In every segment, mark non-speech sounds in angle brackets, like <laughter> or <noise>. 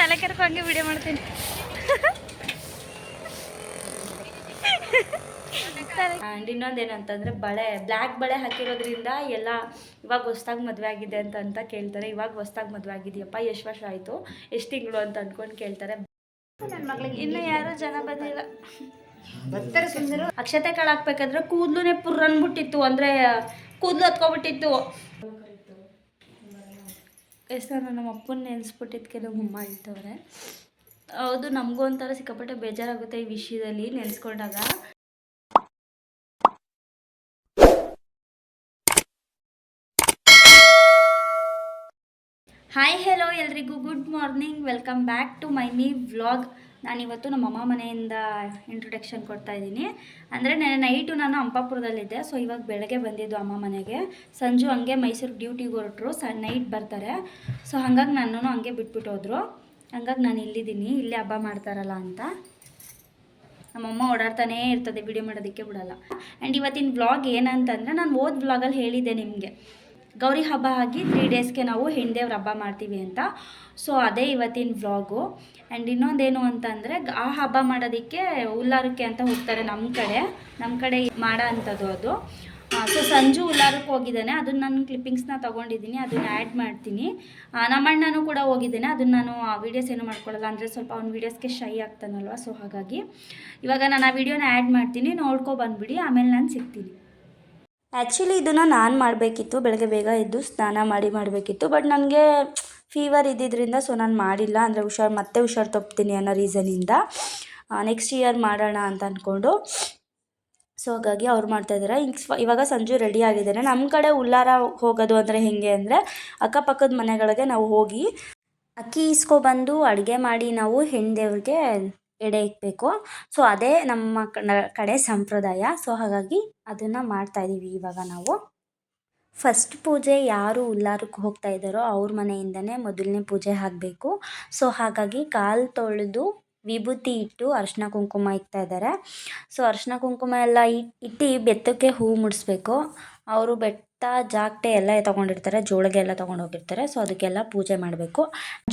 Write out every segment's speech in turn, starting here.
ತಲೆ ಕೆರ್ಕೊ ಹಂಗೆ ವಿಡಿಯೋ ಮಾಡ್ತೀನಿ. ಆ್ಯಂಡ್ ಇನ್ನೊಂದು ಏನಂತಂದರೆ ಬಳೆ ಬ್ಲ್ಯಾಕ್ ಬಳೆ ಹಾಕಿರೋದ್ರಿಂದ ಎಲ್ಲ ಇವಾಗ ಹೊಸ್ದಾಗಿ ಮದುವೆ ಆಗಿದೆ ಅಂತ ಅಂತ ಕೇಳ್ತಾರೆ. ಇವಾಗ ಹೊಸ್ದಾಗಿ ಮದುವೆ ಆಗಿದೆಯಪ್ಪ ಎಷ್ಟು ವರ್ಷ ಆಯಿತು ಎಷ್ಟು ತಿಂಗಳು ಅಂತ ಅಂದ್ಕೊಂಡು ಕೇಳ್ತಾರೆ. ನನ್ನ ಮಗಳಿಗೆ ಇನ್ನು ಯಾರೂ ಜನ ಬಂದಿಲ್ಲ. ಬರ್ತಾರೆ ಸುಂದರು ಅಕ್ಷತೆ ಕಾಳು ಹಾಕ್ಬೇಕಾದ್ರೆ ಕೂದಲುನೇ ಪುರ್ ಅಂದ್ಬಿಟ್ಟಿತ್ತು ಅಂದರೆ ಕೂದಲು ಹತ್ಕೊಬಿಟ್ಟಿತ್ತು. ಎಷ್ಟು ನಮ್ಮ ಅಪ್ಪನ ನೆನೆಸ್ಬಿಟ್ಟಿದ್ಕೆ ಕೆಲವು ಅಮ್ಮ ಹೇಳ್ತವ್ರೆ ಹೌದು, ನಮಗೂ ಒಂಥರ ಸಿಕ್ಕಾಪಟ್ಟೆ ಬೇಜಾರಾಗುತ್ತೆ ಈ ವಿಷಯದಲ್ಲಿ ನೆನೆಸ್ಕೊಂಡಾಗ. ಹಾಯ್ ಹೆಲೋ ಎಲ್ರಿಗೂ. Good morning welcome back to my ನೀ ವ್ಲಾಗ್ ನಾನಿವತ್ತು ನಮ್ಮ ಅಮ್ಮ ಮನೆಯಿಂದ ಇಂಟ್ರೊಡಕ್ಷನ್ ಕೊಡ್ತಾ ಇದ್ದೀನಿ. ಅಂದರೆ ನೆನೆ ನೈಟು ನಾನು ಅಂಪಾಪುರದಲ್ಲಿದ್ದೆ ಸೊ ಇವಾಗ ಬೆಳಗ್ಗೆ ಬಂದಿದ್ದು ಅಮ್ಮ ಮನೆಗೆ. ಸಂಜು ಹಂಗೆ ಮೈಸೂರು ಡ್ಯೂಟಿಗೆ ಹೊರಟರು. ಸ ನೈಟ್ ಬರ್ತಾರೆ. ಸೊ ಹಾಗಾಗಿ ನನ್ನೂ ಹಂಗೆ ಬಿಟ್ಬಿಟ್ಟು ಹೋದರು. ಹಂಗಾಗಿ ನಾನು ಇಲ್ಲಿದ್ದೀನಿ. ಇಲ್ಲೇ ಹಬ್ಬ ಮಾಡ್ತಾರಲ್ಲ ಅಂತ. ನಮ್ಮಮ್ಮ ಓಡಾಡ್ತಾನೇ ಇರ್ತದೆ. ವಿಡಿಯೋ ಮಾಡೋದಕ್ಕೆ ಬಿಡಲ್ಲ. ಆ್ಯಂಡ್ ಇವತ್ತಿನ ವ್ಲಾಗ್ ಏನಂತಂದರೆ, ನಾನು ಓದ್ ವ್ಲಾಗಲ್ಲಿ ಹೇಳಿದ್ದೆ ನಿಮಗೆ. ಗೌರಿ ಹಬ್ಬ ಆಗಿ ತ್ರೀ ಡೇಸ್ಗೆ ನಾವು ಹೆಣ್ದೇವ್ರ ಹಬ್ಬ ಮಾಡ್ತೀವಿ ಅಂತ. ಸೊ ಅದೇ ಇವತ್ತಿನ ವ್ಲಾಗು ಆ್ಯಂಡ್ ಇನ್ನೊಂದೇನು ಅಂತಂದರೆ, ಆ ಹಬ್ಬ ಮಾಡೋದಕ್ಕೆ ಉಲ್ಲಾರಕ್ಕೆ ಅಂತ ಹೋಗ್ತಾರೆ ನಮ್ಮ ಕಡೆ. ನಮ್ಮ ಕಡೆ ಮಾಡೋ ಅಂಥದ್ದು ಅದು. ಸೊ ಸಂಜು ಉಲ್ಲಾರಕ್ಕೆ ಹೋಗಿದ್ದಾನೆ. ಅದನ್ನ ನಾನು ಕ್ಲಿಪ್ಪಿಂಗ್ಸ್ನ ತೊಗೊಂಡಿದ್ದೀನಿ. ಅದನ್ನ ಆ್ಯಡ್ ಮಾಡ್ತೀನಿ. ನಮ್ಮಣ್ಣನೂ ಕೂಡ ಹೋಗಿದ್ದೇನೆ. ಅದನ್ನ ನಾನು ಆ ವೀಡಿಯೋಸ್ ಏನು ಮಾಡ್ಕೊಳ್ಳಲ್ಲ ಅಂದರೆ ಸ್ವಲ್ಪ ಅವ್ನ ವೀಡಿಯೋಸ್ಗೆ ಶೈ ಆಗ್ತಾನಲ್ವ? ಸೊ ಹಾಗಾಗಿ ಇವಾಗ ನಾನು ಆ ವಿಡಿಯೋನ ಆ್ಯಡ್ ಮಾಡ್ತೀನಿ. ನೋಡ್ಕೊ ಬಂದುಬಿಡಿ. ಆಮೇಲೆ ನಾನು ಸಿಗ್ತೀನಿ. ಆ್ಯಕ್ಚುಲಿ ಇದನ್ನು ನಾನು ಮಾಡಬೇಕಿತ್ತು. ಬೆಳಗ್ಗೆ ಬೇಗ ಎದ್ದು ಸ್ನಾನ ಮಾಡಿ ಮಾಡಬೇಕಿತ್ತು. ಬಟ್ ನನಗೆ ಫೀವರ್ ಇದ್ದಿದ್ದರಿಂದ ಸೊ ನಾನು ಮಾಡಿಲ್ಲ. ಅಂದರೆ ಹುಷಾರು, ಮತ್ತೆ ಹುಷಾರು ತಪ್ತೀನಿ ಅನ್ನೋ ರೀಸನಿಂದ ನೆಕ್ಸ್ಟ್ ಇಯರ್ ಮಾಡೋಣ ಅಂತ ಅಂದ್ಕೊಂಡು ಸೊ ಹಾಗಾಗಿ ಅವ್ರು ಮಾಡ್ತಾಯಿದ್ದಾರೆ ಈಗ ಇವಾಗ ಸಂಜು ರೆಡಿ ಆಗಿದ್ದಾರೆ ನಮ್ಮ ಕಡೆ ಉಲ್ಲಾರ ಹೋಗೋದು ಅಂದರೆ ಹೆಂಗೆ ಅಂದರೆ, ಅಕ್ಕಪಕ್ಕದ ಮನೆಗಳಿಗೆ ನಾವು ಹೋಗಿ ಅಕ್ಕಿ ಇಸ್ಕೊಬಂದು ಅಡುಗೆ ಮಾಡಿ ನಾವು ಹೆಣ್ದೇವ್ರಿಗೆ ಎಡೆ ಇಕ್ಬೇಕು. ಸೊ ಅದೇ ನಮ್ಮ ಕಡೆ ಸಂಪ್ರದಾಯ. ಸೊ ಹಾಗಾಗಿ ಅದನ್ನು ಮಾಡ್ತಾ ಇದ್ದೀವಿ ಇವಾಗ ನಾವು. ಫಸ್ಟ್ ಪೂಜೆ ಯಾರು ಉಲ್ಲಾರಕ್ಕೆ ಹೋಗ್ತಾ ಇದ್ದಾರೋ ಅವ್ರ ಮನೆಯಿಂದನೇ ಮೊದಲನೇ ಪೂಜೆ ಆಗಬೇಕು. ಸೊ ಹಾಗಾಗಿ ಕಾಲು ತೊಳೆದು ವಿಭೂತಿ ಇಟ್ಟು ಅರ್ಶಿನ ಕುಂಕುಮ ಇಕ್ತಾ ಇದ್ದಾರೆ. ಸೊ ಅರ್ಶಿನ ಕುಂಕುಮ ಎಲ್ಲ ಇಟ್ ಇಟ್ಟು ಬೆತ್ತಕ್ಕೆ ಹೂ ಮುಡಿಸ್ಬೇಕು. ಅವರು ಬೆಟ್ಟ ಜಾಗಟೆ ಎಲ್ಲ ತೊಗೊಂಡಿರ್ತಾರೆ, ಜೋಳಿಗೆ ಎಲ್ಲ ತೊಗೊಂಡು ಹೋಗಿರ್ತಾರೆ. ಸೊ ಅದಕ್ಕೆಲ್ಲ ಪೂಜೆ ಮಾಡಬೇಕು.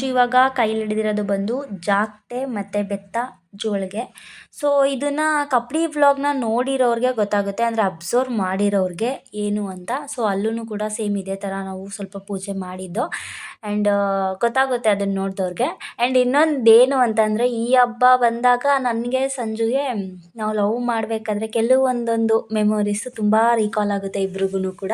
ಇವಾಗ ಕೈಲಿ ಹಿಡಿದಿರೋದು ಬಂದು ಜಾಗಟೆ ಮತ್ತು ಬೆತ್ತ ಜೋಳಿಗೆ. ಸೊ ಇದನ್ನು ಕಪ್ಡಿ ವ್ಲಾಗ್ನ ನೋಡಿರೋರಿಗೆ ಗೊತ್ತಾಗುತ್ತೆ. ಅಂದರೆ ಅಬ್ಸರ್ವ್ ಮಾಡಿರೋರಿಗೆ ಏನು ಅಂತ. ಸೊ ಅಲ್ಲೂ ಕೂಡ ಸೇಮ್ ಇದೇ ಥರ ನಾವು ಸ್ವಲ್ಪ ಪೂಜೆ ಮಾಡಿದ್ದು. ಆ್ಯಂಡ್ ಗೊತ್ತಾಗುತ್ತೆ ಅದನ್ನು ನೋಡಿದವ್ರಿಗೆ ಆ್ಯಂಡ್ ಇನ್ನೊಂದೇನು ಅಂತಂದರೆ, ಈ ಹಬ್ಬ ಬಂದಾಗ ನನಗೆ, ಸಂಜುಗೆ ನಾವು ಲವ್ ಮಾಡಬೇಕಾದ್ರೆ ಕೆಲವೊಂದೊಂದು ಮೆಮೊರೀಸು ತುಂಬ ರೀಕಾಲ್ ಆಗುತ್ತೆ ಇಬ್ರಿಗೂ ಕೂಡ.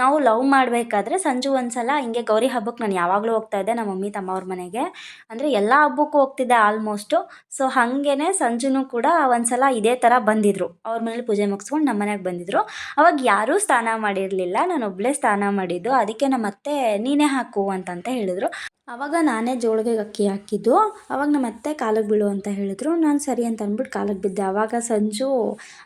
ನಾವು ಲವ್ ಮಾಡಬೇಕಾದ್ರೆ ಸಂಜು ಒಂದ್ಸಲ ಹಿಂಗೆ ಗೌರಿ ಹಬ್ಬಕ್ಕೆ ನಾನು ಯಾವಾಗಲೂ ಹೋಗ್ತಾ ಇದ್ದೆ, ನಮ್ಮ ಮಮ್ಮಿ ತಮ್ಮ ಅವ್ರ ಮನೆಗೆ. ಅಂದರೆ ಎಲ್ಲ ಹಬ್ಬಕ್ಕೂ ಹೋಗ್ತಿದ್ದೆ ಆಲ್ಮೋಸ್ಟು ಸೊ ಹಾಗೇ ಸಂಜುನು ಕೂಡ ಒಂದ್ಸಲ ಇದೇ ಥರ ಬಂದಿದ್ದರು ಅವ್ರ ಮನೇಲಿ ಪೂಜೆ ಮುಗಿಸ್ಕೊಂಡು ನಮ್ಮ ಮನೆಗೆ ಬಂದಿದ್ದರು ಅವಾಗ ಯಾರೂ ಸ್ನಾನ ಮಾಡಿರಲಿಲ್ಲ, ನಾನು ಒಬ್ಬಳೇ ಸ್ನಾನ ಮಾಡಿದ್ದು. ಅದಕ್ಕೆ ನಮ್ಮ ಅತ್ತೆ, ನೀನೇ ಹಾಕು ಅಂತಂತ ಹೇಳಿದ್ರು. ಆವಾಗ ನಾನೇ ಜೋಳಿಗೆ ಅಕ್ಕಿ ಹಾಕಿದ್ದು. ಅವಾಗ ನಮ್ಮ ಅತ್ತೆ ಕಾಲಿಗೆ ಬೀಳು ಅಂತ ಹೇಳಿದ್ರು. ನಾನು ಸರಿ ಅಂತ ಅಂದ್ಬಿಟ್ಟು ಕಾಲಿಗೆ ಬಿದ್ದೆ. ಆವಾಗ ಸಂಜು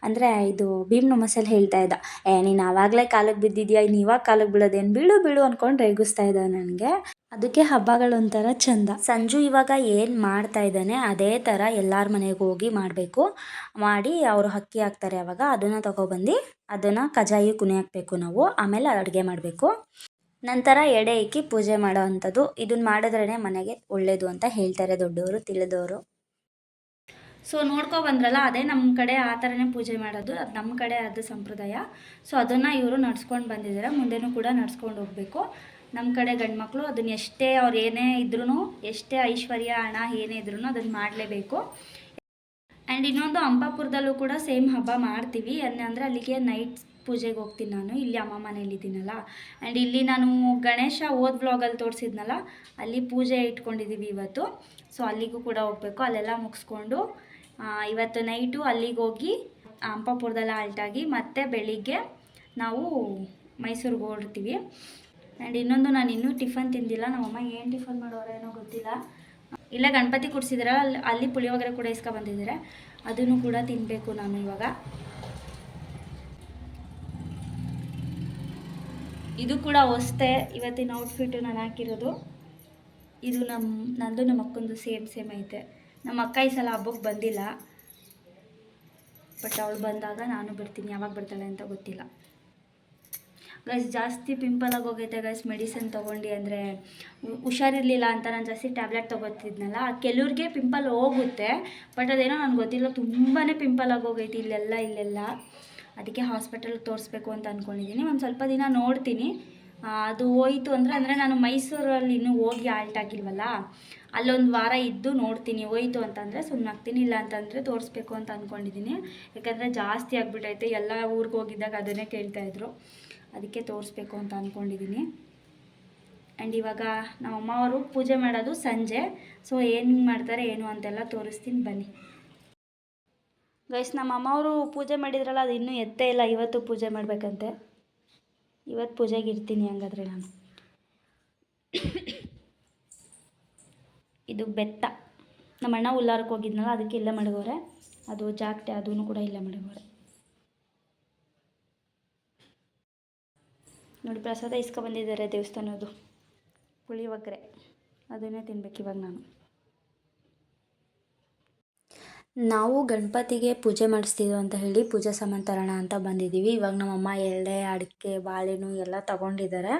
ಅಂದರೆ ಇದು ಭೀಮ್ ನಮಸಲ್ಲಿ ಹೇಳ್ತಾ ಇದ್ದ, ಏ, ನೀನು ಆವಾಗಲೇ ಕಾಲಿಗೆ ಬಿದ್ದಿದ್ಯಾ? ಇನ್ನು ಇವಾಗ ಕಾಲಕ್ಕೆ ಬೀಳೋದೇನು ಬೀಳು ಬೀಳು ಅಂದ್ಕೊಂಡು ರೇಗಿಸ್ತಾ ಇದ್ದ ನನಗೆ. ಅದಕ್ಕೆ ಹಬ್ಬಗಳೊಂಥರ ಚಂದ. ಸಂಜು ಇವಾಗ ಏನು ಮಾಡ್ತಾ ಇದ್ದಾನೆ, ಅದೇ ಥರ ಎಲ್ಲರ ಮನೆಗೆ ಹೋಗಿ ಮಾಡಬೇಕು. ಮಾಡಿ ಅವರು ಅಕ್ಕಿ ಹಾಕ್ತಾರೆ ಅವಾಗ, ಅದನ್ನು ತಗೊಬಂದು ಅದನ್ನು ಕಜಾಯಿ ಕುನಿ ಹಾಕಬೇಕು ನಾವು, ಆಮೇಲೆ ಅಡುಗೆ ಮಾಡಬೇಕು. ನಂತರ ಎಡೆ ಇಕ್ಕಿ ಪೂಜೆ ಮಾಡೋ ಅಂಥದ್ದು. ಇದನ್ನ ಮಾಡಿದ್ರೇ ಮನೆಗೆ ಒಳ್ಳೆಯದು ಅಂತ ಹೇಳ್ತಾರೆ ದೊಡ್ಡವರು ತಿಳಿದವರು ಸೊ ನೋಡ್ಕೊ ಬಂದ್ರಲ್ಲ, ಅದೇ ನಮ್ಮ ಕಡೆ ಆ ಥರನೇ ಪೂಜೆ ಮಾಡೋದು, ಅದು ನಮ್ಮ ಕಡೆ ಅದು ಸಂಪ್ರದಾಯ. ಸೊ ಅದನ್ನು ಇವರು ನಡ್ಸ್ಕೊಂಡು ಬಂದಿದ್ದಾರೆ ಮುಂದೆನೂ ಕೂಡ ನಡ್ಸ್ಕೊಂಡು ಹೋಗಬೇಕು. ನಮ್ಮ ಕಡೆ ಗಂಡು ಮಕ್ಕಳು ಅದನ್ನ ಎಷ್ಟೇ ಅವ್ರು ಏನೇ ಇದ್ರೂ ಎಷ್ಟೇ ಐಶ್ವರ್ಯ, ಹಣ ಏನೇ ಇದ್ರೂ ಅದನ್ನು ಮಾಡಲೇಬೇಕು. ಆ್ಯಂಡ್ ಇನ್ನೊಂದು ಅಂಪಾಪುರದಲ್ಲೂ ಕೂಡ ಸೇಮ್ ಹಬ್ಬ ಮಾಡ್ತೀವಿ. ಅಂದರೆ ಅಲ್ಲಿಗೆ ನೈಟ್ ಪೂಜೆಗೆ ಹೋಗ್ತೀನಿ ನಾನು. ಇಲ್ಲಿ ಅಮ್ಮ ಮನೇಲಿದ್ದೀನಲ್ಲ ಆ್ಯಂಡ್ ಇಲ್ಲಿ ನಾನು ಗಣೇಶ ಓದ್ ವ್ಲಾಗಲ್ಲಿ ತೋರಿಸಿದ್ನಲ್ಲ, ಅಲ್ಲಿ ಪೂಜೆ ಇಟ್ಕೊಂಡಿದ್ದೀವಿ ಇವತ್ತು. ಸೊ ಅಲ್ಲಿಗೂ ಕೂಡ ಹೋಗಬೇಕು. ಅಲ್ಲೆಲ್ಲ ಮುಗಿಸ್ಕೊಂಡು ಇವತ್ತು ನೈಟು ಅಲ್ಲಿಗೆ ಹೋಗಿ ಅಂಪಾಪುರದಲ್ಲಿ ಆಲ್ಟಾಗಿ ಮತ್ತೆ ಬೆಳಿಗ್ಗೆ ನಾವು ಮೈಸೂರಿಗೆ ಹೊರಡ್ತೀವಿ. ಆ್ಯಂಡ್ ಇನ್ನೊಂದು ನಾನು ಇನ್ನೂ ಟಿಫನ್ ತಿಂದಿಲ್ಲ. ನಮ್ಮಮ್ಮ ಏನು ಟಿಫನ್ ಮಾಡೋರೇನೋ ಗೊತ್ತಿಲ್ಲ. ಇಲ್ಲ, ಗಣಪತಿ ಕುಡಿಸಿದ್ರಲ್ಲ ಅಲ್ಲಿ ಅಲ್ಲಿ ಪುಳಿಯೋಗರೆ ಕೂಡ ಇಸ್ಕೊ ಬಂದಿದ್ದಾರೆ ಅದನ್ನು ಕೂಡ ತಿನ್ನಬೇಕು ನಾನು ಇವಾಗ. ಇದು ಕೂಡ ಹೊಸ್ತೆ. ಇವತ್ತಿನ ಔಟ್ಫಿಟ್ಟು ನಾನು ಹಾಕಿರೋದು. ಇದು ನಮ್ಮ ನಂದು ನಮ್ಮ ಅಕ್ಕಂದು ಸೇಮ್ ಸೇಮ್ ಐತೆ. ನಮ್ಮ ಅಕ್ಕ ಈ ಸಲ ಹಬ್ಬಕ್ಕೆ ಬಂದಿಲ್ಲ. ಬಟ್ ಅವಳು ಬಂದಾಗ ನಾನು ಬಿಡ್ತೀನಿ ಯಾವಾಗ ಬರ್ತಾಳೆ ಅಂತ ಗೊತ್ತಿಲ್ಲ. ಗೈಸ್ ಜಾಸ್ತಿ ಪಿಂಪಲ್ ಹೋಗೈತೆ ಗೈಸ್ ಮೆಡಿಸಿನ್ ತೊಗೊಂಡು ಅಂದರೆ ಹುಷಾರಿರಲಿಲ್ಲ ಅಂತ ನಾನು ಜಾಸ್ತಿ ಟ್ಯಾಬ್ಲೆಟ್ ತೊಗೋತಿದ್ನಲ್ಲ ಕೆಲವ್ರಿಗೆ ಪಿಂಪಲ್ ಹೋಗುತ್ತೆ. ಬಟ್ ಅದೇನೋ ನನಗೆ ಗೊತ್ತಿಲ್ಲ ತುಂಬಾ ಪಿಂಪಲ್ ಹೋಗೈತೆ ಇಲ್ಲೆಲ್ಲ ಇಲ್ಲೆಲ್ಲ. ಅದಕ್ಕೆ ಹಾಸ್ಪಿಟಲ್ಗೆ ತೋರಿಸ್ಬೇಕು ಅಂತ ಅಂದ್ಕೊಂಡಿದ್ದೀನಿ ಒಂದು ಸ್ವಲ್ಪ ದಿನ ನೋಡ್ತೀನಿ. ಅದು ಹೋಯಿತು ಅಂದರೆ ಅಂದರೆ ನಾನು ಮೈಸೂರಲ್ಲಿ ಇನ್ನೂ ಹೋಗಿ ಆಲ್ಟ್ ಆಗಿಲ್ವಲ್ಲ? ಅಲ್ಲೊಂದು ವಾರ ಇದ್ದು ನೋಡ್ತೀನಿ, ಹೋಯಿತು ಅಂತಂದರೆ ಸುಮ್ಮನಾಗ್ತೀನಿ ಇಲ್ಲ ಅಂತಂದರೆ ತೋರಿಸ್ಬೇಕು ಅಂತ ಅಂದ್ಕೊಂಡಿದ್ದೀನಿ ಯಾಕಂದರೆ ಜಾಸ್ತಿ ಆಗಿಬಿಟ್ಟೈತೆ ಎಲ್ಲ ಊರಿಗೆ ಹೋಗಿದ್ದಾಗ ಅದನ್ನೇ ಕೇಳ್ತಾಯಿದ್ರು ಅದಕ್ಕೆ ತೋರಿಸ್ಬೇಕು ಅಂತ ಅಂದ್ಕೊಂಡಿದ್ದೀನಿ ಆ್ಯಂಡ್ ಇವಾಗ ನಮ್ಮ ಅಮ್ಮ ಅವರು ಪೂಜೆ ಮಾಡೋದು ಸಂಜೆ. ಸೊ ಏನು ಮಾಡ್ತಾರೆ, ಏನು ಅಂತೆಲ್ಲ ತೋರಿಸ್ತೀನಿ, ಬನ್ನಿ. ಗೈಸ್ ನಮ್ಮ ಅವರು ಪೂಜೆ ಮಾಡಿದ್ರಲ್ಲ, ಅದು ಇನ್ನೂ ಎತ್ತೇ ಇಲ್ಲ. ಇವತ್ತು ಪೂಜೆ ಮಾಡಬೇಕಂತೆ. ಇವತ್ತು ಪೂಜೆಗೆ ಇರ್ತೀನಿ ಹಂಗಾದ್ರೆ ನಾನು. ಇದು ಬೆತ್ತ. ನಮ್ಮ ಅಣ್ಣ ಉಲ್ಲಾರಕ್ಕೆ ಹೋಗಿದ್ನಲ್ಲ, ಅದಕ್ಕೆ ಇಲ್ಲೇ ಮಡಗೋರೆ ಅದು ಜಾಕ್ಟೆ ಅದೂ ಕೂಡ ಇಲ್ಲೇ ಮಡಗೋರೆ ನೋಡಿ, ಪ್ರಸಾದ ಇಸ್ಕೊ ಬಂದಿದ್ದಾರೆ ದೇವಸ್ಥಾನದ್ದು ಪುಳಿಯೋಗರೆ. ಅದನ್ನೇ ತಿನ್ಬೇಕು ಇವಾಗ ನಾನು. ನಾವು ಗಣಪತಿಗೆ ಪೂಜೆ ಮಾಡಿಸ್ತೀವಿ ಅಂತ ಹೇಳಿ ಪೂಜಾ ಸಾಮಾನು ಅಂತ ಬಂದಿದ್ದೀವಿ. ಇವಾಗ ನಮ್ಮಮ್ಮ ಎಳ್ಳೆ, ಅಡಿಕೆ, ಬಾಳೆಹಣ್ಣು ಎಲ್ಲ ತಗೊಂಡಿದ್ದಾರೆ.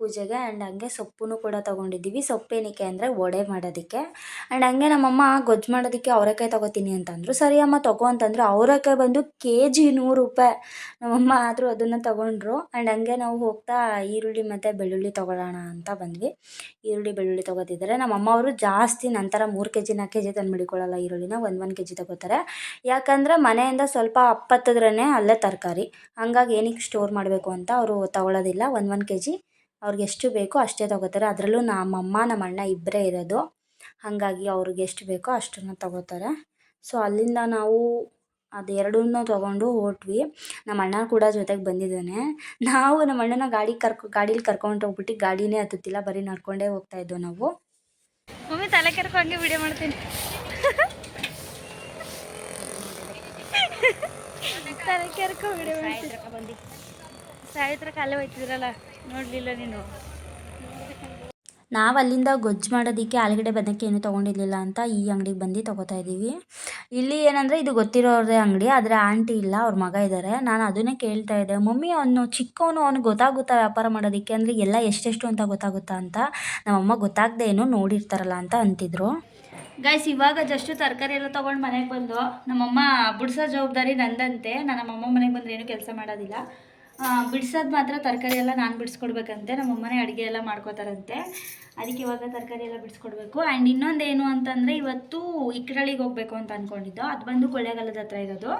ಪೂಜೆಗೆ ಆ್ಯಂಡ್ ಹಂಗೆ ಸೊಪ್ಪನ್ನು ಕೂಡ ತೊಗೊಂಡಿದ್ದೀವಿ. ಸೊಪ್ಪೇನಕ್ಕೆ ಅಂದರೆ ವಡೆ ಮಾಡೋದಕ್ಕೆ. ಆ್ಯಂಡ್ ಹಂಗೆ ನಮ್ಮಮ್ಮ ಗೊಜ್ಜು ಮಾಡೋದಕ್ಕೆ ಅವರೆಕಾಯಿ ತೊಗೋತೀನಿ ಅಂತಂದರು. ಸರಿ ಅಮ್ಮ, ತಗೋ ಅಂತಂದರು. ಅವರೆಕಾಯಿ ಬಂದು ಕೆ ಜಿ ನೂರು ರೂಪಾಯಿ ನಮ್ಮಮ್ಮ ಆದರೂ ಅದನ್ನು ತೊಗೊಂಡ್ರು. ಆ್ಯಂಡ್ ಹಂಗೆ ನಾವು ಹೋಗ್ತಾ ಈರುಳ್ಳಿ ಮತ್ತು ಬೆಳ್ಳುಳ್ಳಿ ತೊಗೊಳ್ಳೋಣ ಅಂತ ಬಂದ್ವಿ. ಈರುಳ್ಳಿ, ಬೆಳ್ಳುಳ್ಳಿ ತೊಗೋತಿದ್ದಾರೆ. ನಮ್ಮಮ್ಮ ಅವರು ಜಾಸ್ತಿ ನಂತರ ಮೂರು ಕೆ ಜಿ ನಾಲ್ಕು ಕೆ ಜಿ ತಂದು ಬಿಡಿಕೊಳ್ಳಲ್ಲ ಈರುಳ್ಳಿನ. ಒಂದು ಒಂದು ಕೆ ಜಿ ತೊಗೋತಾರೆ. ಯಾಕಂದರೆ ಮನೆಯಿಂದ ಸ್ವಲ್ಪ ಅಪ್ಪತ್ತದ್ರೇ ಅಲ್ಲೇ ತರಕಾರಿ. ಹಂಗಾಗಿ ಏನಕ್ಕೆ ಸ್ಟೋರ್ ಮಾಡಬೇಕು ಅಂತ ಅವರು ತಗೊಳ್ಳೋದಿಲ್ಲ. ಒಂದು ಒಂದು ಕೆ ಜಿ ಅವ್ರಿಗೆ ಎಷ್ಟು ಬೇಕೋ ಅಷ್ಟೇ ತಗೋತಾರೆ. ಅದರಲ್ಲೂ ನಮ್ಮಮ್ಮ ನಮ್ಮ ಅಣ್ಣ ಇಬ್ಬರೇ ಇರೋದು. ಹಾಗಾಗಿ ಅವ್ರಿಗೆ ಎಷ್ಟು ಬೇಕೋ ಅಷ್ಟನ್ನು ತಗೋತಾರೆ. ಸೊ ಅಲ್ಲಿಂದ ನಾವು ಅದೆರಡನ್ನೂ ತೊಗೊಂಡು ಹೋಟ್ವಿ. ನಮ್ಮ ಅಣ್ಣ ಕೂಡ ಜೊತೆಗೆ ಬಂದಿದ್ದಾನೆ. ನಾವು ನಮ್ಮ ಅಣ್ಣನ ಗಾಡಿ ಕರ್ಕೊ ಗಾಡೀಲಿ ಕರ್ಕೊಂಡು ಹೋಗ್ಬಿಟ್ಟು ಗಾಡಿನೇ ಹತ್ತುತ್ತಿಲ್ಲ. ಬರೀ ನಡ್ಕೊಂಡೇ ಹೋಗ್ತಾ ಇದ್ದೋ ನಾವು. ಮಮ್ಮಿ ತಲೆ ಕೆರ್ಕೊ ಹಂಗೆ ವಿಡಿಯೋ ಮಾಡ್ತೀನಿ. ತಲೆ ಕೆರ್ಕೊ ವಿಡಿಯೋ ಮಾಡ್ತೀನಿ. ಸಾಯಿತ್ರ ಕಾಲೇ ಹೋಯ್ತಿದ್ರಲ್ಲ. ನೋಡಲಿಲ್ಲ ನೀನು? ನಾವು ಅಲ್ಲಿಂದ ಗೊಜ್ಜು ಮಾಡೋದಕ್ಕೆ ಆಲೂಗಡ್ಡೆ ಬಂದಕ್ಕೆ ಏನು ತೊಗೊಂಡಿರ್ಲಿಲ್ಲ ಅಂತ ಈ ಅಂಗಡಿಗೆ ಬಂದು ತೊಗೋತಾ ಇದ್ದೀವಿ. ಇಲ್ಲಿ ಏನಂದರೆ ಇದು ಗೊತ್ತಿರೋದೇ ಅಂಗಡಿ ಆದರೆ ಆಂಟಿ ಇಲ್ಲ ಅವ್ರ ಮಗ ಇದ್ದಾರೆ ನಾನು ಅದನ್ನೇ ಕೇಳ್ತಾ ಇದ್ದೆ. ಮಮ್ಮಿ ಅವನು ಚಿಕ್ಕವನು ಅವನು ಗೊತ್ತಾಗುತ್ತಾ ವ್ಯಾಪಾರ ಮಾಡೋದಕ್ಕೆ? ಅಂದರೆ ಎಲ್ಲ ಎಷ್ಟೆಷ್ಟು ಅಂತ ಗೊತ್ತಾಗುತ್ತಾ ಅಂತ? ನಮ್ಮಮ್ಮ ಗೊತ್ತಾಗದೆ ಏನೋ ನೋಡಿರ್ತಾರಲ್ಲ ಅಂತ ಅಂತಿದ್ರು. ಗೈಸ್ ಇವಾಗ ಜಸ್ಟು ತರಕಾರಿ ಎಲ್ಲ ತೊಗೊಂಡು ಮನೆಗೆ ಬಂದು ನಮ್ಮಮ್ಮ ಬಿಡ್ಸೋ ಜವಾಬ್ದಾರಿ ನಂದಂತೆ. ನಾನು ನಮ್ಮಮ್ಮ ಮನೆಗೆ ಬಂದರೆ ಏನು ಕೆಲಸ ಮಾಡೋದಿಲ್ಲ. ಬಿಡ್ಸೋದು ಮಾತ್ರ ತರಕಾರಿ ಎಲ್ಲ ನಾನು ಬಿಡಿಸ್ಕೊಡ್ಬೇಕಂತೆ. ನಮ್ಮಮ್ಮನೇ ಅಡುಗೆ ಎಲ್ಲ ಮಾಡ್ಕೋತಾರಂತೆ. ಅದಕ್ಕೆ ಇವಾಗ ತರಕಾರಿ ಎಲ್ಲ ಬಿಡಿಸ್ಕೊಡ್ಬೇಕು. ಆ್ಯಂಡ್ ಇನ್ನೊಂದು ಏನು ಅಂತಂದರೆ ಇವತ್ತು ಇಕ್ಕರಳಿಗೆ ಹೋಗ್ಬೇಕು ಅಂತ ಅಂದ್ಕೊಂಡಿದ್ದು ಅದು ಬಂದು ಕೊಳ್ಳೇಗಾಲದ ಹತ್ರ ಇರೋದು.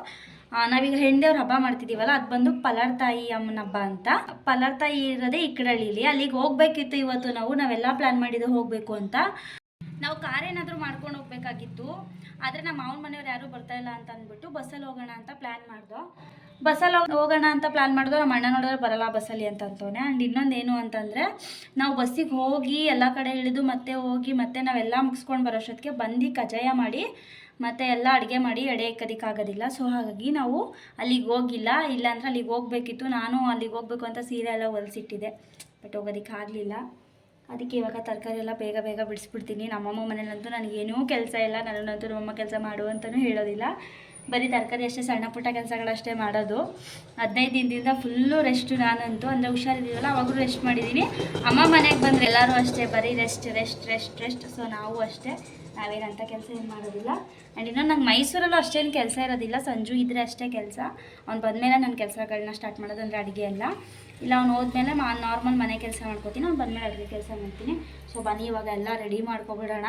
ನಾವೀಗ ಹೆಣ್ದೇವ್ರ ಹಬ್ಬ ಮಾಡ್ತಿದ್ದೀವಲ್ಲ ಅದು ಬಂದು ಪಲಾರ್ತಾಯಿ ಅಮ್ಮನ ಹಬ್ಬ ಅಂತ. ಪಲಾರ್ತಾಯಿ ಇರೋದೇ ಇಕ್ಕಡಳ್ಳಿಲಿ ಅಲ್ಲಿಗೆ ಹೋಗ್ಬೇಕಿತ್ತು ಇವತ್ತು ನಾವು. ನಾವೆಲ್ಲ ಪ್ಲ್ಯಾನ್ ಮಾಡಿದ್ದು ಹೋಗಬೇಕು ಅಂತ. ನಾವು ಕಾರ್ ಏನಾದರೂ ಮಾಡ್ಕೊಂಡು ಹೋಗ್ಬೇಕಾಗಿತ್ತು, ಆದರೆ ನಮ್ಮ ಮಾವನ ಮನೆಯವ್ರು ಯಾರೂ ಬರ್ತಾ ಇಲ್ಲ ಅಂತ ಅಂದ್ಬಿಟ್ಟು ಬಸ್ಸಲ್ಲಿ ಹೋಗೋಣ ಅಂತ ಪ್ಲ್ಯಾನ್ ಮಾಡ್ದೋ. ಬಸ್ಸಲ್ಲಿ ಹೋಗಿ ಹೋಗೋಣ ಅಂತ ಪ್ಲ್ಯಾನ್ ಮಾಡಿದ್ರು ನಮ್ಮ ಅಣ್ಣ ನೋಡಿದ್ರೆ ಬರಲ್ಲ ಬಸ್ಸಲ್ಲಿ ಅಂತ ಅಂತವನೆ. ಆ್ಯಂಡ್ ಇನ್ನೊಂದು ಏನು ಅಂತಂದರೆ, ನಾವು ಬಸ್ಸಿಗೆ ಹೋಗಿ ಎಲ್ಲ ಕಡೆ ಇಳಿದು ಮತ್ತೆ ಹೋಗಿ ಮತ್ತೆ ನಾವೆಲ್ಲ ಮುಗಿಸ್ಕೊಂಡು ಬರೋಷ್ಟೊತ್ತಿಗೆ ಬಂದು ಕಜಾಯ ಮಾಡಿ ಮತ್ತೆ ಎಲ್ಲ ಅಡುಗೆ ಮಾಡಿ ಎಡೆ ಇಕ್ಕೋದಕ್ಕಾಗೋದಿಲ್ಲ ಸೊ ಹಾಗಾಗಿ ನಾವು ಅಲ್ಲಿಗೆ ಹೋಗಿಲ್ಲ. ಇಲ್ಲಾಂದ್ರೆ ಅಲ್ಲಿಗೆ ಹೋಗ್ಬೇಕಿತ್ತು. ನಾನು ಅಲ್ಲಿಗೆ ಹೋಗ್ಬೇಕು ಅಂತ ಸೀರೆ ಎಲ್ಲ ಹೊಲಿಸಿಟ್ಟಿದೆ ಬಟ್ ಹೋಗೋದಕ್ಕಾಗಲಿಲ್ಲ ಅದಕ್ಕೆ ಇವಾಗ ತರಕಾರಿ ಎಲ್ಲ ಬೇಗ ಬೇಗ ಬಿಡಿಸ್ಬಿಡ್ತೀನಿ. ನಮ್ಮಮ್ಮ ಮನೇಲಂತೂ ನನಗೇನೂ ಕೆಲಸ ಇಲ್ಲ. ನನ್ನಂತೂ ನಮ್ಮಮ್ಮ ಕೆಲಸ ಮಾಡು ಅಂತಲೂ ಹೇಳೋದಿಲ್ಲ. ಬರೀ ತರಕಾರಿ ಅಷ್ಟೇ, ಸಣ್ಣ ಪುಟ್ಟ ಕೆಲಸಗಳಷ್ಟೇ ಮಾಡೋದು. ಹದಿನೈದು ದಿನದಿಂದ ಫುಲ್ಲು ರೆಸ್ಟ್ ನಾನಂತೂ, ಅಂದರೆ ಹುಷಾರಿದ್ದೀವಲ್ಲ ಅವಾಗೂ ರೆಸ್ಟ್ ಮಾಡಿದ್ದೀನಿ ಅಮ್ಮ ಮನೆಗೆ ಬಂದರೆ ಎಲ್ಲರೂ ಅಷ್ಟೇ, ಬರೀ rest rest rest rest so ನಾವು ಅಷ್ಟೇ ನಾವೇನಂಥ ಕೆಲಸ ಏನು ಮಾಡೋದಿಲ್ಲ. ಆ್ಯಂಡ್ ಇನ್ನೊಂದು ನಂಗೆ ಮೈಸೂರಲ್ಲೂ ಅಷ್ಟೇನು ಕೆಲಸ ಇರೋದಿಲ್ಲ. ಸಂಜು ಇದ್ದರೆ ಅಷ್ಟೇ ಕೆಲಸ. ಅವ್ನು ಬಂದಮೇಲೆ ನನ್ನ ಕೆಲಸಗಳನ್ನ ಸ್ಟಾರ್ಟ್ ಮಾಡೋದು ಅಂದರೆ ಅಡುಗೆ ಎಲ್ಲ ಇಲ್ಲ, ಅವ್ನು ಹೋದ್ಮೇಲೆ ಮಾ ನಾರ್ಮಲ್ ಮನೆ ಕೆಲಸ ಮಾಡ್ಕೋತೀನಿ, ಅವ್ನು ಬಂದಮೇಲೆ ಅಡುಗೆ ಕೆಲಸ ಮಾಡ್ತೀನಿ. ಸೊ ಬನ್ನಿ, ಇವಾಗ ಎಲ್ಲ ರೆಡಿ ಮಾಡ್ಕೊಬಿಡೋಣ.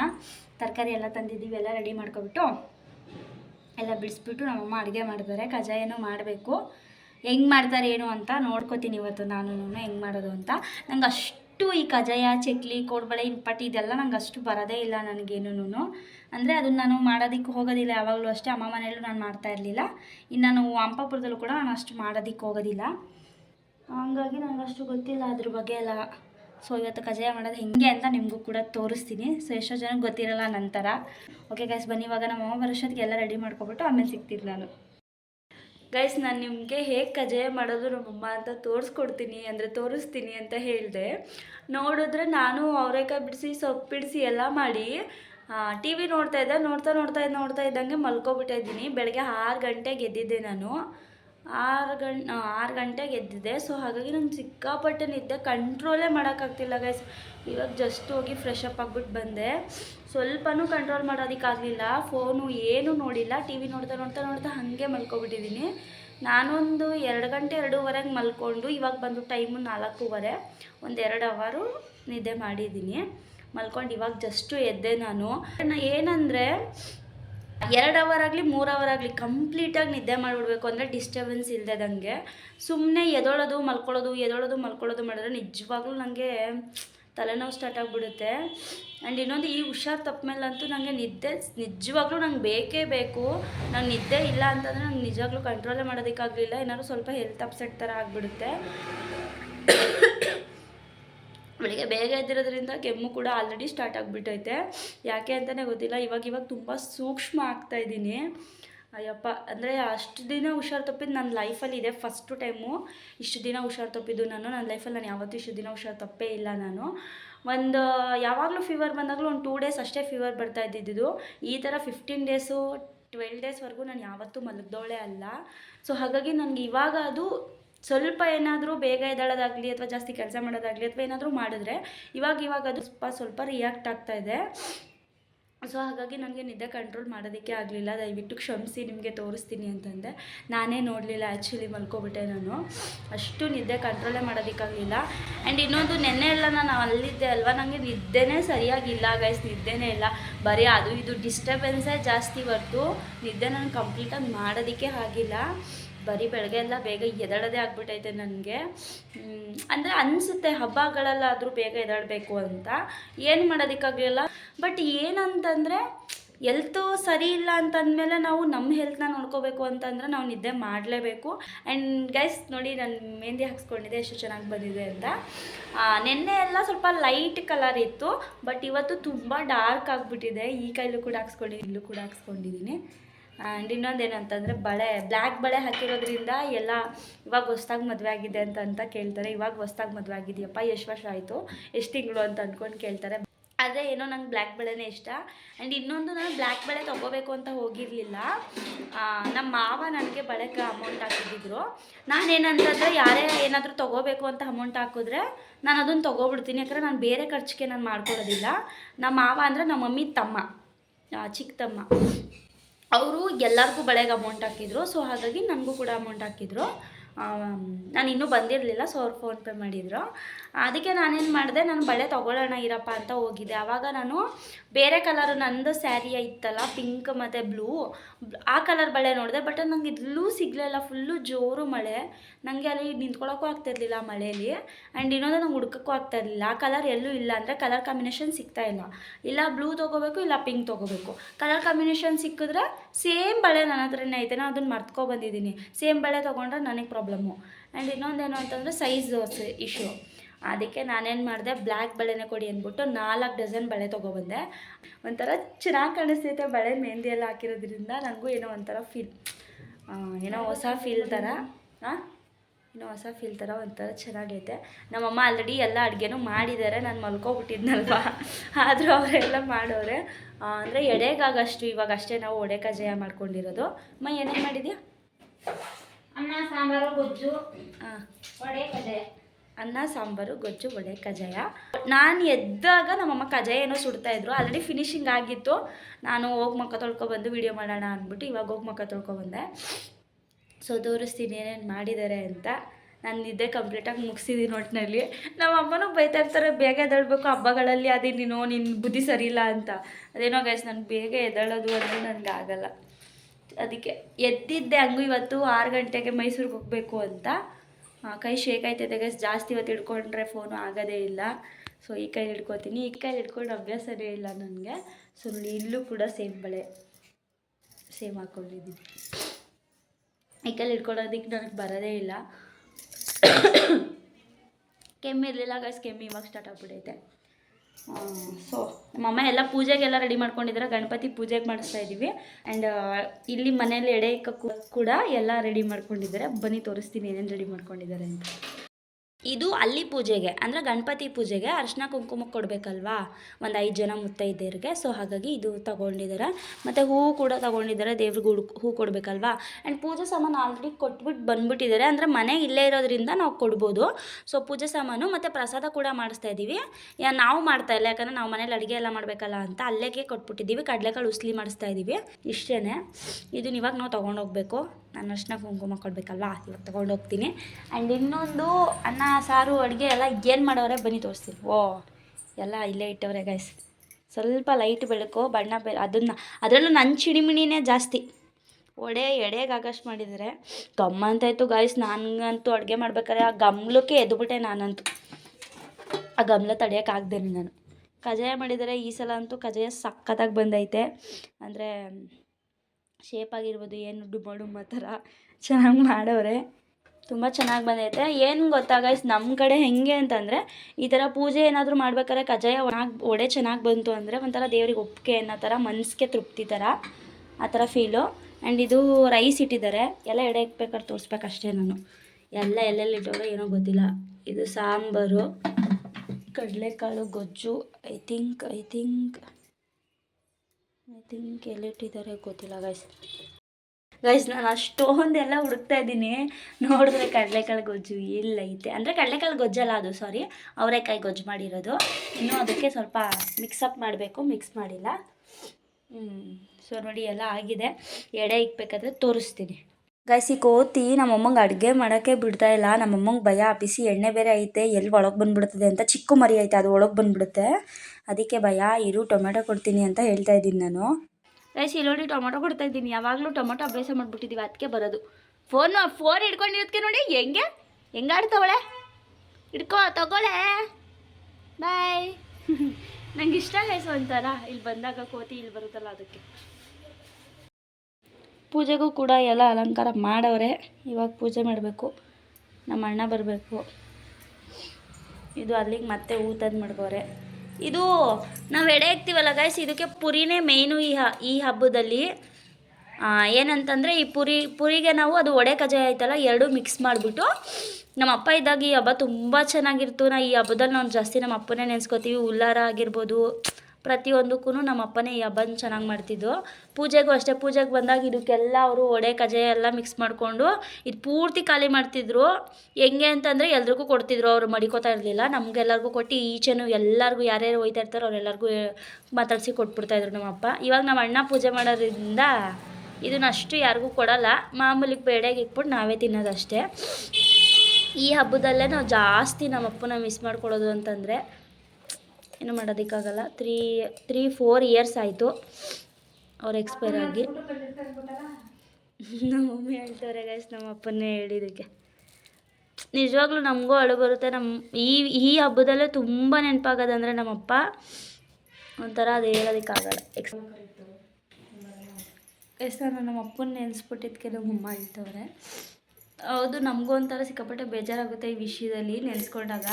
ತರಕಾರಿ ಎಲ್ಲ ತಂದಿದ್ದೀವಿ, ಎಲ್ಲ ರೆಡಿ ಮಾಡ್ಕೊಬಿಟ್ಟು ಎಲ್ಲ ಬಿಡಿಸ್ಬಿಟ್ಟು ನಮ್ಮಮ್ಮ ಅಡುಗೆ ಮಾಡಿದ್ದಾರೆ ಕಜಾಯನೂ ಮಾಡಬೇಕು. ಹೆಂಗೆ ಮಾಡ್ತಾರೆ, ಏನು ಅಂತ ನೋಡ್ಕೋತೀನಿ ಇವತ್ತು ನಾನು ಹೆಂಗೆ ಮಾಡೋದು ಅಂತ. ನಂಗೆ ಅಷ್ಟು ಈ ಕಜಾಯ ಚಕ್ಲಿ, ಕೋಡ್ಬಳೆ ಇಂಪಟ್ಟಿ ಇದೆಲ್ಲ ನಂಗೆ ಅಷ್ಟು ಬರೋದೇ ಇಲ್ಲ ನನಗೇನು ಅಂದರೆ ಅದನ್ನು ನಾನು ಮಾಡೋದಕ್ಕೆ ಹೋಗೋದಿಲ್ಲ, ಯಾವಾಗಲೂ ಅಷ್ಟೇ ಅಮ್ಮ ಮನೆಯಲ್ಲೂ ನಾನು ಮಾಡ್ತಾ ಇರಲಿಲ್ಲ. ಇನ್ನು ನಾನು ಹಂಪಾಪುರದಲ್ಲೂ ಕೂಡ ನಾನು ಅಷ್ಟು ಮಾಡೋದಕ್ಕೆ ಹೋಗೋದಿಲ್ಲ. ಹಂಗಾಗಿ ನಂಗೆ ಅಷ್ಟು ಗೊತ್ತಿಲ್ಲ ಅದ್ರ ಬಗ್ಗೆ ಎಲ್ಲ. ಸೊ ಇವತ್ತು ಕಜಾಯ ಮಾಡೋದು ಹೆಂಗೆ ಅಂತ ನಿಮಗೂ ಕೂಡ ತೋರಿಸ್ತೀನಿ. ಸೊ ಎಷ್ಟೋ ಜನಕ್ಕೆ ಗೊತ್ತಿರಲ್ಲ ನಂತರ. ಓಕೆ ಗೈಸ್ ಬನ್ನಿ, ಇವಾಗ ನಮ್ಮ ಅಮ್ಮ ಬರೋಷ್ಟೊತ್ತಿಗೆ ಎಲ್ಲ ರೆಡಿ ಮಾಡ್ಕೊಬಿಟ್ಟು ಆಮೇಲೆ ಸಿಗ್ತೀನಿ ನಾನು. ಗೈಸ್ ನಾನು ನಿಮಗೆ ಹೇಗೆ ಕಜಾಯ ಮಾಡೋದು ನಮ್ಮಮ್ಮ ಅಂತ ತೋರಿಸ್ಕೊಡ್ತೀನಿ ಅಂದರೆ ತೋರಿಸ್ತೀನಿ ಅಂತ ಹೇಳಿದೆ. ನೋಡಿದ್ರೆ ನಾನು ಅವರೆಕಾಯಿ ಬಿಡಿಸಿ, ಸೊಪ್ಪು ಬಿಡಿಸಿ ಎಲ್ಲ ಮಾಡಿ ಟಿ ವಿ ನೋಡ್ತಾ ಇದ್ದೆ, ನೋಡ್ತಾ ನೋಡ್ತಾ ನೋಡ್ತಾ ಇದ್ದಂಗೆ ಮಲ್ಕೊಬಿಟ್ಟಿದ್ದೀನಿ. ಬೆಳಗ್ಗೆ ಆರು ಗಂಟೆಗೆ ಎದ್ದಿದ್ದೆ ನಾನು. ಆರು ಗಂಟೆ ಆರು ಗಂಟೆಗೆ ಎದ್ದಿದ್ದೆ ಸೊ ಹಾಗಾಗಿ ನಾನು ಸಿಕ್ಕಾಪಟ್ಟೆ ನಿದ್ದೆ ಕಂಟ್ರೋಲೇ ಮಾಡೋಕ್ಕಾಗ್ತಿಲ್ಲ ಗೈಸ್ ಇವಾಗ ಜಸ್ಟ್ ಹೋಗಿ ಫ್ರೆಶ್ ಅಪ್ ಆಗ್ಬಿಟ್ಟು ಬಂದೆ. ಸ್ವಲ್ಪನೂ ಕಂಟ್ರೋಲ್ ಮಾಡೋದಕ್ಕಾಗಲಿಲ್ಲ. ಫೋನು ಏನೂ ನೋಡಿಲ್ಲ. ಟಿ ವಿ ನೋಡ್ತಾ ನೋಡ್ತಾ ನೋಡ್ತಾ ಹಾಗೆ ಮಲ್ಕೊಬಿಟ್ಟಿದ್ದೀನಿ. ನಾನೊಂದು ಎರಡು ಗಂಟೆ ಎರಡೂವರೆಗೆ ಮಲ್ಕೊಂಡು ಇವಾಗ ಬಂದು ಟೈಮು ನಾಲ್ಕೂವರೆ, ಒಂದು ಎರಡು ಅವರು ನಿದ್ದೆ ಮಾಡಿದ್ದೀನಿ. ಮಲ್ಕೊಂಡು ಇವಾಗ ಜಸ್ಟು ಎದ್ದೆ ನಾನು. ಏನಂದರೆ ಎರಡು ಅವರ್ ಆಗಲಿ ಮೂರು ಅವರ್ ಆಗಲಿ ಕಂಪ್ಲೀಟಾಗಿ ನಿದ್ದೆ ಮಾಡಿಬಿಡ್ಬೇಕು ಅಂದರೆ ಡಿಸ್ಟರ್ಬೆನ್ಸ್ ಇಲ್ಲದಂಗೆ ಸುಮ್ಮನೆ ಎದೊಳೋದು, ಮಲ್ಕೊಳ್ಳೋದು ಎದೊಳೋದು, ಮಲ್ಕೊಳ್ಳೋದು ಮಾಡಿದ್ರೆ ನಿಜವಾಗ್ಲೂ ನನಗೆ ತಲೆನೋವು ಸ್ಟಾರ್ಟ್ ಆಗಿಬಿಡುತ್ತೆ. ಆ್ಯಂಡ್ ಇನ್ನೊಂದು, ಈ ಹುಷಾರು ತಪ್ಪ ಮೇಲಂತೂ ನನಗೆ ನಿದ್ದೆ, ನಿಜವಾಗ್ಲೂ ನಂಗೆ ಬೇಕೇ ಬೇಕು. ನಂಗೆ ನಿದ್ದೆ ಇಲ್ಲ ಅಂತಂದರೆ ನಂಗೆ ನಿಜವಾಗ್ಲೂ ಕಂಟ್ರೋಲೇ ಮಾಡೋದಕ್ಕಾಗಲಿಲ್ಲ. ಏನಾದ್ರು ಸ್ವಲ್ಪ ಹೆಲ್ತ್ ಅಪ್ಸೆಟ್ ಥರ ಆಗಿಬಿಡುತ್ತೆ. ಬೆಳಿಗ್ಗೆ ಬೇಗ ಎದ್ದಿರೋದ್ರಿಂದ ಕೆಮ್ಮು ಕೂಡ ಆಲ್ರೆಡಿ ಸ್ಟಾರ್ಟ್ ಆಗಿಬಿಟ್ಟೈತೆ. ಯಾಕೆ ಅಂತಲೇ ಗೊತ್ತಿಲ್ಲ. ಇವಾಗ ಇವಾಗ ತುಂಬ ಸೂಕ್ಷ್ಮ ಆಗ್ತಾ ಇದ್ದೀನಿ. ಅಯ್ಯಪ್ಪ, ಅಂದರೆ ಅಷ್ಟು ದಿನ ಹುಷಾರು ತಪ್ಪಿದ್ದು ನನ್ನ ಲೈಫಲ್ಲಿ ಇದೆ ಫಸ್ಟು ಟೈಮು ಇಷ್ಟು ದಿನ ಹುಷಾರು ತಪ್ಪಿದ್ದು ನಾನು. ನನ್ನ ಲೈಫಲ್ಲಿ ನಾನು ಯಾವತ್ತೂ ಇಷ್ಟು ದಿನ ಹುಷಾರು ತಪ್ಪೇ ಇಲ್ಲ ನಾನು. ಒಂದು, ಯಾವಾಗಲೂ ಫೀವರ್ ಬಂದಾಗಲೂ ಒಂದು ಟೂ ಡೇಸ್ ಅಷ್ಟೇ ಫೀವರ್ ಬರ್ತಾ ಇದ್ದಿದ್ದು. ಈ ಥರ ಫಿಫ್ಟೀನ್ ಡೇಸು ಟ್ವೆಲ್ ಡೇಸ್ವರೆಗೂ ನಾನು ಯಾವತ್ತೂ ಮಲಗ್ದೋಳೆ ಅಲ್ಲ. ಸೊ ಹಾಗಾಗಿ ನನಗೆ ಇವಾಗ ಅದು ಸ್ವಲ್ಪ ಏನಾದರೂ ಬೇಗ ಎದ್ದೇಳೋದಾಗಲಿ ಅಥವಾ ಜಾಸ್ತಿ ಕೆಲಸ ಮಾಡೋದಾಗಲಿ ಅಥವಾ ಏನಾದರೂ ಮಾಡಿದ್ರೆ ಇವಾಗ ಇವಾಗ ಅದು ಸ್ವಲ್ಪ ಸ್ವಲ್ಪ ರಿಯಾಕ್ಟ್ ಆಗ್ತಾ ಇದೆ. ಸೊ ಹಾಗಾಗಿ ನನಗೆ ನಿದ್ದೆ ಕಂಟ್ರೋಲ್ ಮಾಡೋದಕ್ಕೆ ಆಗಲಿಲ್ಲ. ದಯವಿಟ್ಟು ಕ್ಷಮಿಸಿ, ನಿಮಗೆ ತೋರಿಸ್ತೀನಿ ಅಂತಂದೆ. ನಾನೇ ನೋಡಲಿಲ್ಲ ಆ್ಯಕ್ಚುಲಿ ಮಲ್ಕೊಬಿಟ್ಟೆ ನಾನು. ಅಷ್ಟು ನಿದ್ದೆ ಕಂಟ್ರೋಲೇ ಮಾಡೋದಕ್ಕಾಗಲಿಲ್ಲ. ಆ್ಯಂಡ್ ಇನ್ನೊಂದು ನೆನ್ನೆ ಎಲ್ಲ ನಾನು ಅಲ್ಲಿದ್ದೆ ಅಲ್ವಾ? ನನಗೆ ನಿದ್ದೆನೇ ಸರಿಯಾಗಿಲ್ಲ ಗೈಸ್ ನಿದ್ದೆನೇ ಇಲ್ಲ. ಬರೀ ಅದು ಇದು ಡಿಸ್ಟರ್ಬೆನ್ಸೇ ಜಾಸ್ತಿ ಹೊರ್ತು ನಿದ್ದೆ ನಾನು ಕಂಪ್ಲೀಟಾಗಿ ಮಾಡೋದಕ್ಕೆ ಆಗಿಲ್ಲ. ಬರೀ ಬೆಳಗ್ಗೆ ಎಲ್ಲ ಬೇಗ ಎದಳದೇ ಆಗ್ಬಿಟ್ಟೈತೆ ನನಗೆ. ಅಂದರೆ ಅನಿಸುತ್ತೆ ಹಬ್ಬಗಳಲ್ಲಾದರೂ ಬೇಗ ಎದಾಡಬೇಕು ಅಂತ. ಏನು ಮಾಡೋದಕ್ಕಾಗಲಿಲ್ಲ. ಬಟ್ ಏನಂತಂದರೆ ಎಲ್ತು ಸರಿ ಇಲ್ಲ ಅಂತಂದಮೇಲೆ ನಾವು ನಮ್ಮ ಹೆಲ್ತ್ನ ನೋಡ್ಕೋಬೇಕು ಅಂತಂದ್ರೆ ನಾವು ನಿದ್ದೆ ಮಾಡಲೇಬೇಕು. ಆ್ಯಂಡ್ ಗೈಸ್ ನೋಡಿ ನಾನು ಮೆಹಂದಿ ಹಾಕ್ಸ್ಕೊಂಡಿದ್ದೆ, ಎಷ್ಟು ಚೆನ್ನಾಗಿ ಬಂದಿದೆ ಅಂತ. ನಿನ್ನೆ ಎಲ್ಲ ಸ್ವಲ್ಪ ಲೈಟ್ ಕಲರ್ ಇತ್ತು ಬಟ್ ಇವತ್ತು ತುಂಬ ಡಾರ್ಕ್ ಆಗಿಬಿಟ್ಟಿದೆ. ಈ ಕೈಲೂ ಕೂಡ ಹಾಕ್ಸ್ಕೊಂಡಿದ್ದೀನಿ, ಇಲ್ಲೂ ಕೂಡ ಹಾಕ್ಸ್ಕೊಂಡಿದ್ದೀನಿ. ಆ್ಯಂಡ್ ಇನ್ನೊಂದು ಏನಂತಂದರೆ ಬಳೆ ಬ್ಲ್ಯಾಕ್ ಬಳೆ ಹಾಕಿರೋದ್ರಿಂದ ಎಲ್ಲ ಇವಾಗ ಹೊಸ್ದಾಗಿ ಮದುವೆ ಆಗಿದೆ ಅಂತ ಅಂತ ಕೇಳ್ತಾರೆ. ಇವಾಗ ಹೊಸ್ದಾಗಿ ಮದುವೆ ಆಗಿದೆಯಪ್ಪ, ಎಷ್ಟು ವರ್ಷ ಆಯಿತು? ಎಷ್ಟು ತಿಂಗಳು ಅಂತ ಅಂದ್ಕೊಂಡು ಕೇಳ್ತಾರೆ. ಆದರೆ ಏನೋ ನಂಗೆ ಬ್ಲ್ಯಾಕ್ ಬಳೆನೇ ಇಷ್ಟ. ಆ್ಯಂಡ್ ಇನ್ನೊಂದು ನಾನು ಬ್ಲ್ಯಾಕ್ ಬಳೆ ತೊಗೋಬೇಕು ಅಂತ ಹೋಗಿರಲಿಲ್ಲ. ನಮ್ಮ ಮಾವ ನನಗೆ ಬಳೆಗೆ ಅಮೌಂಟ್ ಹಾಕಿದ್ರು. ನಾನೇನಂತಂದರೆ ಯಾರೇ ಏನಾದರೂ ತೊಗೋಬೇಕು ಅಂತ ಅಮೌಂಟ್ ಹಾಕಿದ್ರೆ ನಾನು ಅದನ್ನು ತೊಗೊಬಿಡ್ತೀನಿ. ಯಾಕಂದರೆ ನಾನು ಬೇರೆ ಖರ್ಚಿಗೆ ನಾನು ಮಾಡ್ಕೊಳ್ಳೋದಿಲ್ಲ. ನಮ್ಮ ಮಾವ ಅಂದರೆ ನಮ್ಮ ಮಮ್ಮಿ ತಮ್ಮ. ಚಿಕ್ಕ ತಮ್ಮ ಅವರು ಎಲ್ಲರಿಗೂ ಬಳೆಗೆ ಅಮೌಂಟ್ ಹಾಕಿದ್ರು. ಸೊ ಹಾಗಾಗಿ ನನಗೂ ಕೂಡ ಅಮೌಂಟ್ ಹಾಕಿದ್ರು. ನಾನು ಇನ್ನೂ ಬಂದಿರಲಿಲ್ಲ ಸೊ ಅವ್ರು ಫೋನ್ಪೇ ಮಾಡಿದರು. ಅದಕ್ಕೆ ನಾನೇನು ಮಾಡಿದೆ, ನಾನು ಬಳೆ ತೊಗೊಳ್ಳೋಣ ಇರಪ್ಪ ಅಂತ ಹೋಗಿದ್ದೆ. ಆವಾಗ ನಾನು ಬೇರೆ ಕಲರು ನಂದು ಸ್ಯಾರಿ ಇತ್ತಲ್ಲ ಪಿಂಕ್ ಮತ್ತು ಬ್ಲೂ ಆ ಕಲರ್ ಬಳೆ ನೋಡಿದೆ ಬಟ್ ನಂಗೆ ಇಲ್ಲೂ ಸಿಗಲಿಲ್ಲ ಫುಲ್ಲು ಜೋರು ಮಳೆ. ನನಗೆ ಅಲ್ಲಿ ನಿಂತ್ಕೊಳ್ಳೋಕ್ಕೂ ಆಗ್ತಿರ್ಲಿಲ್ಲ ಮಳೆಯಲ್ಲಿ ಆ್ಯಂಡ್ ಇನ್ನೊಂದು ನಂಗೆ ಹುಡ್ಕೋಕ್ಕೂ ಆಗ್ತಾ ಇರಲಿಲ್ಲ ಆ ಕಲರ್ ಎಲ್ಲೂ ಇಲ್ಲ ಅಂದರೆ ಕಲರ್ ಕಾಂಬಿನೇಷನ್ ಸಿಗ್ತಾ ಇಲ್ಲ. ಇಲ್ಲ ಬ್ಲೂ ತೊಗೋಬೇಕು, ಇಲ್ಲ ಪಿಂಕ್ ತೊಗೋಬೇಕು. ಕಲರ್ ಕಾಂಬಿನೇಷನ್ ಸಿಕ್ಕಿದ್ರೆ ಸೇಮ್ ಬಳೆ ನನ್ನ ಹತ್ರನೇ ಐತೆ, ನಾನು ಅದನ್ನು ಮರ್ತ್ಕೊಬಂದಿದ್ದೀನಿ ಸೇಮ್ ಬಳೆ ತೊಗೊಂಡ್ರೆ ನನಗೆ ಪ್ರಾಬ್ಲಮ್ಮು ಆ್ಯಂಡ್ ಇನ್ನೊಂದೇನು ಅಂತಂದರೆ ಸೈಜ್ ಇಶ್ಯೂ ಅದಕ್ಕೆ ನಾನೇನು ಮಾಡಿದೆ ಬ್ಲ್ಯಾಕ್ ಬಳೆನೇ ಕೊಡಿ ಅಂದ್ಬಿಟ್ಟು ನಾಲ್ಕು ಡಜನ್ ಬಳೆ ತೊಗೊಬಂದೆ. ಒಂಥರ ಚೆನ್ನಾಗಿ ಕಾಣಿಸ್ತೈತೆ ಬಳೆ ಮೆಹಂದಿ ಎಲ್ಲ ಹಾಕಿರೋದ್ರಿಂದ ನನಗೂ ಏನೋ ಒಂಥರ ಫೀಲ್ ಏನೋ ಹೊಸ ಫೀಲ್ ಥರ ಹಾಂ ಏನೋ ಹೊಸ ಫೀಲ್ ಥರ ಒಂಥರ ಚೆನ್ನಾಗೈತೆ. ನಮ್ಮಮ್ಮ ಆಲ್ರೆಡಿ ಎಲ್ಲ ಅಡುಗೆನೂ ಮಾಡಿದ್ದಾರೆ ನಾನು ಮಲ್ಕೊಬಿಟ್ಟಿದ್ನಲ್ವ? ಆದರೂ ಅವರೆಲ್ಲ ಮಾಡೋರೆ. ಅಂದರೆ ಎಡೆಗಾಗಷ್ಟು ಇವಾಗ ಅಷ್ಟೇ ನಾವು ಒಡೆ ಕಜ್ಜಾಯ ಮಾಡ್ಕೊಂಡಿರೋದು. ಅಮ್ಮ, ಏನೇನು ಮಾಡಿದ್ಯಾ? ಅನ್ನ ಸಾಂಬಾರು ಗೊಜ್ಜು ವಡೆ ಕಜಾಯ ಅನ್ನ ಸಾಂಬಾರು ಗೊಜ್ಜು ವಡೆ ಕಜಾಯ ನಾನು ಎದ್ದಾಗ ನಮ್ಮಮ್ಮ ಕಜಾಯ ಏನೋ ಸುಡ್ತಾ ಇದ್ರು. ಆಲ್ರೆಡಿ ಫಿನಿಶಿಂಗ್ ಆಗಿತ್ತು. ನಾನು ಹೋಗಿ ಮುಖ ತೊಳ್ಕೊಬಂದು ವಿಡಿಯೋ ಮಾಡೋಣ ಅಂದ್ಬಿಟ್ಟು ಇವಾಗ ಹೋಗಿ ಮುಖ ತೊಳ್ಕೊಬಂದೆ ಸೊ ತೋರಿಸ್ತೀನಿ ಏನೇನು ಮಾಡಿದ್ದಾರೆ ಅಂತ. ನಾನು ನಿದ್ದೆ ಕಂಪ್ಲೀಟಾಗಿ ಮುಗಿಸಿದ್ದೀನಿ ಒಟ್ಟಿನಲ್ಲಿ ನಮ್ಮ ಅಮ್ಮನೂ ಬೈತಾ ಇರ್ತಾರೆ ಬೇಗ ಎದ್ದೇಳಬೇಕು ಹಬ್ಬಗಳಲ್ಲಿ. ಅದೇ ನೀನು ನಿನ್ನ ಬುದ್ಧಿ ಸರಿ ಇಲ್ಲ ಅಂತ. ಅದೇನೋ ಗೈಸ್ ನಾನು ಬೇಗ ಎದ್ದೇಳೋದು ಅಂದರೆ ನನಗೆ ಆಗಲ್ಲ. ಅದಕ್ಕೆ ಎದ್ದಿದ್ದೆ ಹಂಗೂ ಇವತ್ತು ಆರು ಗಂಟೆಗೆ ಮೈಸೂರಿಗೆ ಹೋಗಬೇಕು ಅಂತ. ಕೈ ಶೇಕ್ ಆಯ್ತೈತೆ ಗೈಸ್ ಜಾಸ್ತಿ ಇವತ್ತು ಹಿಡ್ಕೊಂಡ್ರೆ ಫೋನು ಆಗೋದೇ ಇಲ್ಲ. ಸೊ ಈ ಕೈಲಿ ಹಿಡ್ಕೊತೀನಿ. ಈ ಕೈಲಿ ಹಿಡ್ಕೊಂಡು ಅಭ್ಯಾಸನೇ ಇಲ್ಲ ನನಗೆ. ಸೊ ನೋಡಿ, ಇಲ್ಲೂ ಕೂಡ ಸೇಮ್ ಬಳೆ. ಸೇಮ್ ಹಾಕ್ಕೊಂಡಿದ್ದೀನಿ ಈ ಕೈಲಿ ಹಿಡ್ಕೊಳ್ಳೋದಕ್ಕೆ ನನಗೆ ಬರೋದೇ ಇಲ್ಲ. <coughs> ಕೆಮ್ಮಿರಲಿಲ್ಲ ಗೈಸ್ ಕೆಮ್ಮಿ ಇವಾಗ ಸ್ಟಾರ್ಟ್ ಆಗ್ಬಿಟ್ಟೈತೆ ಸೊ ನಮ್ಮಮ್ಮ ಎಲ್ಲ ಪೂಜೆಗೆಲ್ಲ ರೆಡಿ ಮಾಡ್ಕೊಂಡಿದ್ದಾರೆ ಗಣಪತಿ ಪೂಜೆಗೆ ಮಾಡಿಸ್ತಾ ಇದ್ದೀವಿ ಆ್ಯಂಡ್ ಇಲ್ಲಿ ಮನೇಲಿ ಎಡೆ ಕೂಡ ಎಲ್ಲ ರೆಡಿ ಮಾಡ್ಕೊಂಡಿದ್ದಾರೆ. ಬನ್ನಿ ತೋರಿಸ್ತೀನಿ ಏನೇನು ರೆಡಿ ಮಾಡ್ಕೊಂಡಿದ್ದಾರೆ ಅಂತ. ಇದು ಅಲ್ಲಿ ಪೂಜೆಗೆ, ಅಂದರೆ ಗಣಪತಿ ಪೂಜೆಗೆ ಅರ್ಶಿನ ಕುಂಕುಮ ಕೊಡಬೇಕಲ್ವಾ? ಒಂದು ಐದು ಜನ ಮುತ್ತೈದೆಯರಿಗೆ. ಸೊ ಹಾಗಾಗಿ ಇದು ತೊಗೊಂಡಿದ್ದಾರೆ ಮತ್ತು ಹೂವು ಕೂಡ ತೊಗೊಂಡಿದ್ದಾರೆ ದೇವ್ರಿಗೆ ಹುಡು ಹೂ ಕೊಡಬೇಕಲ್ವಾ? ಆ್ಯಂಡ್ ಪೂಜೆ ಸಾಮಾನು ಆಲ್ರೆಡಿ ಕೊಟ್ಬಿಟ್ಟು ಬಂದ್ಬಿಟ್ಟಿದ್ದಾರೆ ಅಂದರೆ ಮನೆ ಇಲ್ಲೇ ಇರೋದ್ರಿಂದ ನಾವು ಕೊಡ್ಬೋದು. ಸೊ ಪೂಜೆ ಸಾಮಾನು ಮತ್ತು ಪ್ರಸಾದ ಕೂಡ ಮಾಡಿಸ್ತಾ ಇದ್ದೀವಿ ನಾವು ಮಾಡ್ತಾ ಇಲ್ಲ. ಯಾಕಂದರೆ ನಾವು ಮನೇಲಿ ಅಡುಗೆ ಎಲ್ಲ ಮಾಡಬೇಕಲ್ಲ ಅಂತ ಅಲ್ಲೇಗೆ ಕೊಟ್ಬಿಟ್ಟಿದ್ದೀವಿ. ಕಡಲೆಕಾಳು ಉಸ್ಲಿ ಮಾಡಿಸ್ತಾ ಇದ್ದೀವಿ ಇಷ್ಟೇ ಇದನ್ನ ಇವಾಗ ನಾವು ತೊಗೊಂಡೋಗ್ಬೇಕು ನಾನು ಅರ್ಶಿನ ಕುಂಕುಮ ಕೊಡಬೇಕಲ್ವಾ? ಇವಾಗ ತೊಗೊಂಡೋಗ್ತೀನಿ ಆ್ಯಂಡ್ ಇನ್ನೊಂದು ಅನ್ನ ಸಾರು, ಅಡುಗೆ ಎಲ್ಲ ಏನು ಮಾಡೋರೆ ಬನ್ನಿ ತೋರಿಸ್ತೀನಿ. ಓ, ಎಲ್ಲ ಇಲ್ಲೇ ಇಟ್ಟವ್ರೆ ಗೈಸ್ ಸ್ವಲ್ಪ ಲೈಟ್ ಬೆಳಕು, ಬಣ್ಣ ಬೆ ಅದನ್ನು ಅದರಲ್ಲೂ ನನ್ನ ಚಿಡಿಮಿಣಿನೇ ಜಾಸ್ತಿ. ಒಡೆ ಎಡೆಗೆ ಆಗಷ್ಟು ಮಾಡಿದರೆ ಗಮ್ ಅಂತ ಇತ್ತು ಗಾಯ್ಸ್ ನನಗಂತೂ ಅಡುಗೆ ಮಾಡ್ಬೇಕಾದ್ರೆ ಆ ಗಮ್ಲಕ್ಕೆ ಎದ್ಬಿಟ್ಟೆ ನಾನಂತೂ. ಆ ಗಮ್ಲ ತಡೆಯೋಕ್ಕಾಗ್ದೇನೆ ನಾನು. ಕಜಾಯ ಮಾಡಿದರೆ ಈ ಸಲ ಅಂತೂ ಕಜಾಯ ಸಖತ್ತಾಗಿ ಬಂದೈತೆ. ಅಂದರೆ ಶೇಪ್ ಆಗಿರ್ಬೋದು, ಏನು ಡುಮ್ಮ ಡುಮ್ಮ ಥರ. ಚೆನ್ನಾಗಿ ಮಾಡವ್ರೆ ತುಂಬ ಚೆನ್ನಾಗಿ ಬಂದೈತೆ. ಏನು ಗೊತ್ತಾ ಗೈಸ್ ನಮ್ಮ ಕಡೆ ಹೆಂಗೆ ಅಂತಂದರೆ, ಈ ಥರ ಪೂಜೆ ಏನಾದರೂ ಮಾಡ್ಬೇಕಾದ್ರೆ ಕಜಾಯ ಒಣಗಿ ಒಡೆ ಚೆನ್ನಾಗಿ ಬಂತು ಅಂದರೆ ಒಂಥರ ದೇವ್ರಿಗೆ ಒಪ್ಪಿಗೆ ಅನ್ನೋ ಥರ ಮನಸ್ಸಿಗೆ ತೃಪ್ತಿ ಥರ ಆ ಥರ ಫೀಲು ಆ್ಯಂಡ್ ಇದು ರೈಸ್ ಇಟ್ಟಿದ್ದಾರೆ. ಎಲ್ಲ ಎಡೆ ಇಕ್ಬೇಕಾದ್ರೆ ತೋರಿಸ್ಬೇಕಷ್ಟೇ ನಾನು. ಎಲ್ಲ ಎಲ್ಲೆಲ್ಲಿ ಇಟ್ಟವ್ರೆ ಏನೋ ಗೊತ್ತಿಲ್ಲ. ಇದು ಸಾಂಬಾರು, ಕಡಲೆಕಾಳು, ಗೊಜ್ಜು I think I think I think ಎಲ್ಲಿಟ್ಟಿದ್ದಾರೆ ಗೊತ್ತಿಲ್ಲ ಗೈಸ್ ಗೈಸ್ ನಾನು ಅಷ್ಟೊಂದೆಲ್ಲ ಹುಡುಕ್ತಾ ಇದ್ದೀನಿ. ನೋಡಿದ್ರೆ ಕಡಲೆಕಾಳು ಗೊಜ್ಜು ಇಲ್ಲೈತೆ ಅಂದರೆ ಕಡಲೆಕಾಳು ಗೊಜ್ಜಲ್ಲ ಅದು ಸಾರಿ ಅವರೆಕಾಯಿ ಗೊಜ್ಜು ಮಾಡಿರೋದು. ಇನ್ನೂ ಅದಕ್ಕೆ ಸ್ವಲ್ಪ ಮಿಕ್ಸಪ್ ಮಾಡಬೇಕು ಮಿಕ್ಸ್ ಮಾಡಿಲ್ಲ. ಸೊ ನೋಡಿ, ಎಲ್ಲ ಆಗಿದೆ. ಎಡೆ ಇಕ್ಬೇಕಾದ್ರೆ ತೋರಿಸ್ತೀನಿ. ಗೈಸ್ ಈ ಕೋತಿ ನಮ್ಮಮ್ಮಂಗೆ ಅಡುಗೆ ಮಾಡೋಕ್ಕೆ ಬಿಡ್ತಾ ಇಲ್ಲ. ನಮ್ಮಮ್ಮಂಗೆ ಭಯ ಬಿಸಿ ಎಣ್ಣೆ ಬೇರೆ ಐತೆ. ಎಲ್ಲಿ ಒಳಗೆ ಬಂದ್ಬಿಡ್ತದೆ ಅಂತ ಚಿಕ್ಕ ಮರಿ ಐತೆ, ಅದು ಒಳಗೆ ಬಂದ್ಬಿಡುತ್ತೆ. ಅದಕ್ಕೆ ಭಯ, ಇರು ಟೊಮೆಟೊ ಕೊಡ್ತೀನಿ ಅಂತ ಹೇಳ್ತಾ ಇದ್ದೀನಿ ನಾನು. ಗೈಸ್ ಇಲ್ಲಿ ನೋಡಿ ಟೊಮೊಟೊ ಕೊಡ್ತಾ ಇದ್ದೀನಿ. ಯಾವಾಗಲೂ ಟೊಮೊಟೊ ಅಭ್ಯಾಸ ಮಾಡಿಬಿಟ್ಟಿದ್ದೀವಿ ಅದಕ್ಕೆ ಬರೋದು. ಫೋನು ಫೋನ್ ಹಿಡ್ಕೊಂಡಿರೋದಕ್ಕೆ ನೋಡಿ, ಹೆಂಗೆ? ಹೆಂಗೆ ಆಡ್ತಾವಳೆ? ಹಿಡ್ಕೊ ತಗೊಳೆ ಬಾಯ್ <laughs> ನಂಗೆ ಇಷ್ಟ ಗೈಸ್ ಒಂಥರ ಇಲ್ಲಿ ಬಂದಾಗ ಕೋತಿ ಇಲ್ಲಿ ಬರುತ್ತಲ್ಲ ಅದಕ್ಕೆ. ಪೂಜೆಗೂ ಕೂಡ ಎಲ್ಲ ಅಲಂಕಾರ ಮಾಡವ್ರೆ. ಇವಾಗ ಪೂಜೆ ಮಾಡಬೇಕು. ನಮ್ಮ ಅಣ್ಣ ಬರಬೇಕು. ಇದು ಅಲ್ಲಿಗೆ ಮತ್ತೆ ಊತದ ಮಾಡ್ಕೋರೆ ಇದು ನಾವು ಎಡೆ ಇಕ್ತೀವಲ್ಲ ಗೈಸ್ ಇದಕ್ಕೆ ಪುರಿನೇ ಮೇಯ್ನು ಈ ಹ, ಈ ಹಬ್ಬದಲ್ಲಿ. ಏನಂತಂದರೆ ಈ ಪುರಿ, ಪುರಿಗೆ ನಾವು ಅದು ಒಡೆ ಕಜಾಯ ಆಯ್ತಲ್ಲ, ಎರಡೂ ಮಿಕ್ಸ್ ಮಾಡಿಬಿಟ್ಟು ನಮ್ಮ ಅಪ್ಪ ಇದ್ದಾಗ ಈ ಹಬ್ಬ ತುಂಬ ಚೆನ್ನಾಗಿರ್ತು. ನಾ ಈ ಹಬ್ಬದಲ್ಲಿ ನಾವು ಜಾಸ್ತಿ ನಮ್ಮ ಅಪ್ಪನೇ ನೆನೆಸ್ಕೋತೀವಿ. ಉಲ್ಲಾರ ಆಗಿರ್ಬೋದು ಪ್ರತಿಯೊಂದಕ್ಕೂ ನಮ್ಮ ಅಪ್ಪನೇ ಈ ಹಬ್ಬನ ಚೆನ್ನಾಗಿ ಮಾಡ್ತಿದ್ದು. ಪೂಜೆಗೂ ಅಷ್ಟೇ, ಪೂಜೆಗೆ ಬಂದಾಗ ಇದಕ್ಕೆಲ್ಲ ಅವರು ಒಡೆ ಕಜೆ ಎಲ್ಲ ಮಿಕ್ಸ್ ಮಾಡಿಕೊಂಡು ಇದು ಪೂರ್ತಿ ಖಾಲಿ ಮಾಡ್ತಿದ್ರು. ಹೆಂಗೆ ಅಂತಂದರೆ ಎಲ್ರಿಗೂ ಕೊಡ್ತಿದ್ರು, ಅವರು ಮಡಿಕೋತಾ ಇರಲಿಲ್ಲ. ನಮಗೆಲ್ಲರಿಗೂ ಕೊಟ್ಟು ಈಚೆನೂ ಎಲ್ಲರಿಗೂ ಯಾರ್ಯಾರು ಹೋಯ್ತಾ ಇರ್ತಾರೋ ಅವರೆಲ್ಲರಿಗೂ ಮಾತಾಡಿಸಿ ಕೊಟ್ಬಿಡ್ತಾಯಿದ್ರು ನಮ್ಮ ಅಪ್ಪ ಇವಾಗ ನಮ್ಮ ಅಣ್ಣ ಪೂಜೆ ಮಾಡೋದ್ರಿಂದ ಇದನ್ನ ಅಷ್ಟು ಯಾರಿಗೂ ಕೊಡಲ್ಲ. ಮಾಮೂಲಿಗೆ ಬೇಳೆಗೆ ಇಟ್ಬಿಟ್ಟು ನಾವೇ ತಿನ್ನೋದಷ್ಟೇ. ಈ ಹಬ್ಬದಲ್ಲೇ ನಾವು ಜಾಸ್ತಿ ನಮ್ಮ ಅಪ್ಪನ ಮಿಸ್ ಮಾಡ್ಕೊಳ್ಳೋದು ಅಂತಂದರೆ ಏನು ಮಾಡೋದಕ್ಕಾಗಲ್ಲ. ತ್ರೀ ತ್ರೀ ಫೋರ್ ಇಯರ್ಸ್ ಆಯಿತು. ಅವ್ರು ಎಕ್ಸ್ಪೈರ್ ಆಗಿ. ನಮ್ಮ ಮಮ್ಮಿ ಹೇಳ್ತಾರೆ ಗೈಸ್ ನಮ್ಮ ಅಪ್ಪನೇ ಹೇಳಿದ್ದಕ್ಕೆ. ನಿಜವಾಗ್ಲೂ ನಮಗೂ ಅಳು ಬರುತ್ತೆ. ನಮ್ಮ ಈ ಈ ಹಬ್ಬದಲ್ಲೇ ತುಂಬ ನೆನಪಾಗೋದಂದರೆ ನಮ್ಮಪ್ಪ ಒಂಥರ ಅದು ಹೇಳೋದಕ್ಕಾಗಲ್ಲ. ಎಕ್ಸ್ ಎಸ್ ನಾನು ನಮ್ಮ ಅಪ್ಪನ ನೆನೆಸ್ಬಿಟ್ಟಿದ್ದಕ್ಕೆ ನಮ್ಮ ಅಮ್ಮ ಹೇಳ್ತವ್ರೆ. ಹೌದು, ನಮಗೂ ಒಂಥರ ಸಿಕ್ಕಾಪಟ್ಟೆ ಬೇಜಾರಾಗುತ್ತೆ ಈ ವಿಷಯದಲ್ಲಿ ನೆನೆಸ್ಕೊಂಡಾಗ.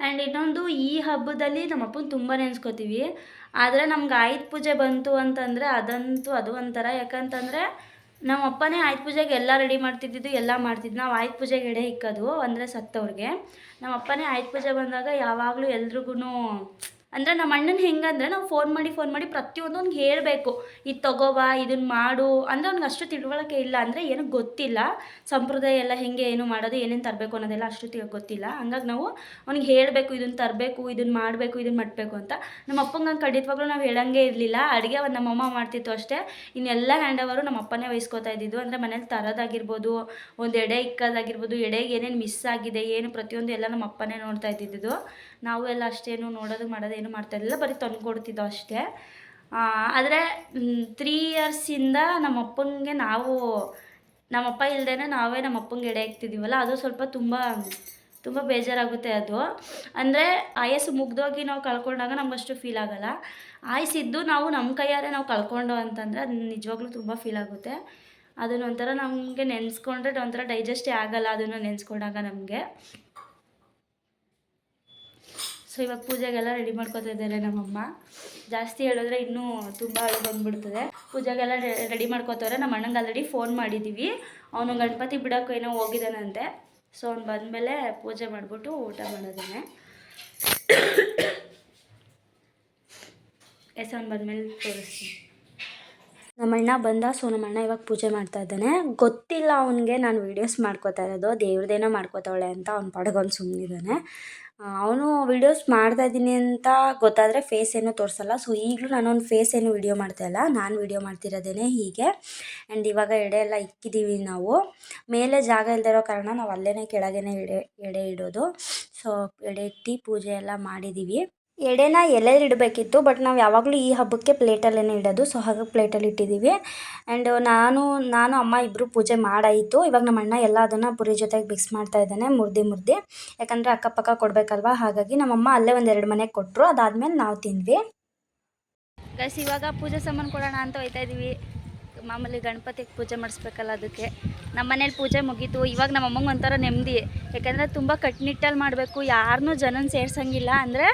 ಆ್ಯಂಡ್ ಇನ್ನೊಂದು ಈ ಹಬ್ಬದಲ್ಲಿ ನಮ್ಮ ಅಪ್ಪನ ತುಂಬ ನೆನೆಸ್ಕೋತೀವಿ ಆದರೆ ನಮ್ಗೆ ಆಯುಧ ಪೂಜೆ ಬಂತು ಅಂತಂದರೆ ಅದಂತೂ ಅದು ಒಂಥರ. ಯಾಕಂತಂದರೆ ನಮ್ಮ ಅಪ್ಪನೇ ಆಯುಧ ಪೂಜೆಗೆ ಎಲ್ಲ ರೆಡಿ ಮಾಡ್ತಿದ್ದಿದ್ದು, ಎಲ್ಲ ಮಾಡ್ತಿದ್ದು. ನಾವು ಆಯುಧ ಪೂಜೆಗೆ ಎಡೆ ಇಕ್ಕೋದು ಅಂದರೆ ಸತ್ತವ್ರಿಗೆ. ನಮ್ಮ ಅಪ್ಪನೇ ಆಯುಧ ಪೂಜೆ ಬಂದಾಗ ಯಾವಾಗಲೂ ಎಲ್ರಿಗೂ ಅಂದರೆ ನಮ್ಮ ಅಣ್ಣನ ಹೆಂಗಂದ್ರೆ ನಾವು ಫೋನ್ ಮಾಡಿ ಫೋನ್ ಮಾಡಿ ಪ್ರತಿಯೊಂದು ಅವ್ನಿಗೆ ಹೇಳಬೇಕು. ಇದು ತಗೋಬಾ ಇದನ್ನು ಮಾಡು ಅಂದರೆ ಅವ್ನಿಗೆ ಅಷ್ಟು ತಿಳುವಳಿಕೆ ಇಲ್ಲ. ಅಂದರೆ ಏನೂ ಗೊತ್ತಿಲ್ಲ. ಸಂಪ್ರದಾಯ ಎಲ್ಲ ಹೆಂಗೆ, ಏನು ಮಾಡೋದು, ಏನೇನು ತರಬೇಕು ಅನ್ನೋದೆಲ್ಲ ಅಷ್ಟು ಗೊತ್ತಿಲ್ಲ. ಹಂಗಾಗಿ ನಾವು ಅವ್ನಿಗೆ ಹೇಳಬೇಕು ಇದನ್ನು ತರಬೇಕು ಇದನ್ನು ಮಾಡಬೇಕು ಇದನ್ನು ಮಾಡಬೇಕು ಅಂತ. ನಮ್ಮ ಅಪ್ಪಂಗೆ ಖಂಡಿತವಾಗ್ಲೂ ನಾವು ಹೇಳಂಗೆ ಇರಲಿಲ್ಲ. ಅಡುಗೆ ಒಂದು ನಮ್ಮಮ್ಮ ಮಾಡ್ತಿತ್ತು ಅಷ್ಟೇ. ಇನ್ನೆಲ್ಲ ಹ್ಯಾಂಡ್ ಓವರು ನಮ್ಮ ಅಪ್ಪನೇ ವಹಿಸ್ಕೋತಾ ಇದ್ದಿದ್ದು. ಅಂದರೆ ಮನೇಲಿ ತರೋದಾಗಿರ್ಬೋದು, ಒಂದು ಎಡೆ ಇಕ್ಕೋದಾಗಿರ್ಬೋದು, ಎಡೆಗೆ ಏನೇನು ಮಿಸ್ ಆಗಿದೆ, ಏನು ಪ್ರತಿಯೊಂದು ಎಲ್ಲ ನಮ್ಮ ಅಪ್ಪನೇ ನೋಡ್ತಾ ಇದ್ದಿದ್ದು. ನಾವು ಎಲ್ಲ ಅಷ್ಟೇನು ನೋಡೋದು, ಮಾಡೋದು, ಏನು ಮಾಡ್ತಾ ಇರಲಿಲ್ಲ. ಬರೀ ತಂದು ಕೊಡ್ತಿದ್ದೋ ಅಷ್ಟೇ ಆದರೆ ತ್ರೀ ಇಯರ್ಸಿಂದ ನಮ್ಮ ಅಪ್ಪಂಗೆ ನಾವು, ನಮ್ಮಪ್ಪ ಇಲ್ಲದೇ ನಾವೇ ನಮ್ಮ ಅಪ್ಪಂಗೆ ಎಡೆ ಹಾಕ್ತಿದ್ದೀವಲ್ಲ ಅದು ಸ್ವಲ್ಪ ತುಂಬ ತುಂಬ ಬೇಜಾರಾಗುತ್ತೆ ಅದು. ಅಂದರೆ, ಆಯಸ್ಸು ಮುಗ್ದೋಗಿ ನಾವು ಕಳ್ಕೊಂಡಾಗ ನಮಗಷ್ಟು ಫೀಲ್ ಆಗೋಲ್ಲ. ಆಯಸ್ಸಿದ್ದು ನಾವು ನಮ್ಮ ಕೈಯಾರೆ ನಾವು ಕಳ್ಕೊಂಡು ಅಂತಂದರೆ ಅದು ನಿಜವಾಗ್ಲೂ ತುಂಬ ಫೀಲ್ ಆಗುತ್ತೆ. ಅದನ್ನೊಂಥರ ನಮಗೆ ನೆನೆಸ್ಕೊಂಡ್ರೆ ಒಂಥರ ಡೈಜೆಸ್ಟೇ ಆಗಲ್ಲ, ಅದನ್ನು ನೆನೆಸ್ಕೊಂಡಾಗ ನಮಗೆ. ಸೊ ಇವಾಗ ಪೂಜೆಗೆಲ್ಲ ರೆಡಿ ಮಾಡ್ಕೊತಾ ಇದ್ದಾರೆ ನಮ್ಮಮ್ಮ. ಜಾಸ್ತಿ ಹೇಳಿದ್ರೆ ಇನ್ನೂ ತುಂಬ ಅಳು ಬಂದ್ಬಿಡ್ತದೆ. ಪೂಜೆಗೆಲ್ಲ ರೆಡಿ ಮಾಡ್ಕೋತಾರೆ ನಮ್ಮ ಅಣ್ಣಂಗೆ ಆಲ್ರೆಡಿ ಫೋನ್ ಮಾಡಿದ್ದೀವಿ ಅವನು ಗಣಪತಿ ಬಿಡೋಕೆ ಏನೋ ಹೋಗಿದ್ದಾನಂತೆ ಸೊ ಅವ್ನು ಬಂದಮೇಲೆ ಪೂಜೆ ಮಾಡಿಬಿಟ್ಟು ಊಟ ಮಾಡೋದೇನೆ ಎಸ್, ಅವ್ನು ಬಂದಮೇಲೆ ತೋರಿಸ್ತೀನಿ. ನಮ್ಮಣ್ಣ ಬಂದ ಸೊ ನಮ್ಮಣ್ಣ ಇವಾಗ ಪೂಜೆ ಮಾಡ್ತಾ ಇದ್ದಾನೆ. ಗೊತ್ತಿಲ್ಲ ಅವನಿಗೆ ನಾನು ವೀಡಿಯೋಸ್ ಮಾಡ್ಕೋತಾ ಇರೋದು. ದೇವ್ರದೇನೋ ಮಾಡ್ಕೋತಾವಳೆ ಅಂತ ಅವ್ನ ಪಡ್ಕೊಂಡು ಸುಮ್ಮನಿದ್ದಾನೆ ಅವನು ವೀಡಿಯೋಸ್ ಮಾಡ್ತಾ ಇದ್ದೀನಿ ಅಂತ ಗೊತ್ತಾದರೆ ಫೇಸ್ ಏನು ತೋರಿಸಲ್ಲ. ಸೊ ಈಗಲೂ ನಾನೊಂದು ಫೇಸ್ ಏನು ವೀಡಿಯೋ ಮಾಡ್ತಾ ಇಲ್ಲ. ನಾನು ವೀಡಿಯೋ ಮಾಡ್ತಿರೋದೇನೆ ಹೀಗೆ. ಆ್ಯಂಡ್ ಇವಾಗ ಎಡೆ ಎಲ್ಲ ಇಕ್ಕಿದ್ದೀವಿ ನಾವು. ಮೇಲೆ ಜಾಗ ಇಲ್ಲದೆ ಇರೋ ಕಾರಣ ನಾವು ಅಲ್ಲೇ ಕೆಳಗೇ ಎಡೆ ಎಡೆ ಇಡೋದು. ಸೊ ಎಡೆ ಇಟ್ಟು ಪೂಜೆ ಎಲ್ಲ ಮಾಡಿದ್ದೀವಿ ಎಡೆನ ಎಲೆಯಲ್ಲಿ ಇಡಬೇಕಿತ್ತು ಬಟ್ ನಾವು ಯಾವಾಗಲೂ ಈ ಹಬ್ಬಕ್ಕೆ ಪ್ಲೇಟಲ್ಲೇ ಇಡೋದು. ಸೊ ಹಾಗಾಗಿ ಪ್ಲೇಟಲ್ಲಿ ಇಟ್ಟಿದ್ದೀವಿ ಆ್ಯಂಡ್ ನಾನು ನಾನು, ಅಮ್ಮ ಇಬ್ಬರು ಪೂಜೆ ಮಾಡಾಯಿತು. ಇವಾಗ ನಮ್ಮ ಅಣ್ಣ ಎಲ್ಲ ಅದನ್ನು ಪುರಿ ಜೊತೆಗೆ ಮಿಕ್ಸ್ ಮಾಡ್ತಾ ಇದ್ದಾನೆ, ಮುರ್ದಿ ಮುರ್ದಿ. ಯಾಕಂದರೆ ಅಕ್ಕಪಕ್ಕ ಕೊಡಬೇಕಲ್ವ? ಹಾಗಾಗಿ ನಮ್ಮಮ್ಮ ಅಲ್ಲೇ ಒಂದು ಎರಡು ಮನೆಗೆ ಕೊಟ್ಟರು ಅದಾದಮೇಲೆ ನಾವು ತಿಂದ್ವಿ. ಗೈಸ್ ಇವಾಗ ಪೂಜೆ ಸಾಮಾನು ಕೊಡೋಣ ಅಂತ ಹೋಯ್ತಾ ಇದ್ದೀವಿ ಮಾಮೂಲಿ ಗಣಪತಿಗೆ ಪೂಜೆ ಮಾಡಿಸ್ಬೇಕಲ್ಲ ಅದಕ್ಕೆ. ನಮ್ಮ ಮನೇಲಿ ಪೂಜೆ ಮುಗೀತು. ಇವಾಗ ನಮ್ಮ ಅಮ್ಮಂಗೆ ಒಂಥರ ನೆಮ್ಮದಿ. ಯಾಕಂದರೆ ತುಂಬ ಕಟ್ಟುನಿಟ್ಟಲ್ಲಿ ಮಾಡಬೇಕು. ಯಾರನ್ನೂ ಜನನ ಸೇರ್ಸಂಗಿಲ್ಲ. ಅಂದರೆ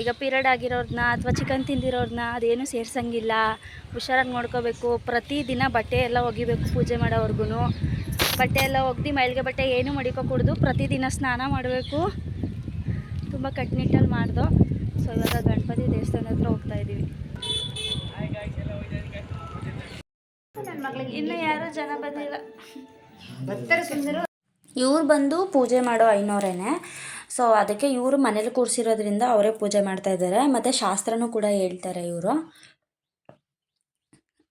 ಈಗ ಪೀರಿಯಡ್ ಆಗಿರೋರನ್ನ ಅಥವಾ ಚಿಕನ್ ತಿಂದಿರೋರನ್ನ ಅದೇನು ಸೇರ್ಸಂಗಿಲ್ಲ. ಹುಷಾರಾಗಿ ನೋಡ್ಕೋಬೇಕು. ಪ್ರತಿದಿನ ಬಟ್ಟೆ ಎಲ್ಲ ಒಗಿಬೇಕು ಪೂಜೆ ಮಾಡೋವರೆಗೂ ಬಟ್ಟೆ ಎಲ್ಲ ಒಗ್ದು ಮೈಲಿಗೆ ಬಟ್ಟೆ ಏನು ಮಡಿಕೋಕೂಡ್ದು. ಪ್ರತಿದಿನ ಸ್ನಾನ ಮಾಡಬೇಕು. ತುಂಬ ಕಟ್ಟುನಿಟ್ಟಲ್ಲಿ ಮಾಡ್ದು. ಸೊ, ಇವಾಗ ಗಣಪತಿ ದೇವಸ್ಥಾನ ಹತ್ರ ಹೋಗ್ತಾ ಇದ್ದೀವಿ ಇನ್ನು ಯಾರು ಜನ ಬಂದಿಲ್ಲ. ಇವ್ರು ಬಂದು ಪೂಜೆ ಮಾಡೋ ಐನೋರೇನೆ. ಸೊ ಅದಕ್ಕೆ ಇವರು ಮನೇಲಿ ಕೂರಿಸಿರೋದ್ರಿಂದ ಅವರೇ ಪೂಜೆ ಮಾಡ್ತಾ ಇದ್ದಾರೆ. ಮತ್ತು ಶಾಸ್ತ್ರನೂ ಕೂಡ ಹೇಳ್ತಾರೆ ಇವರು.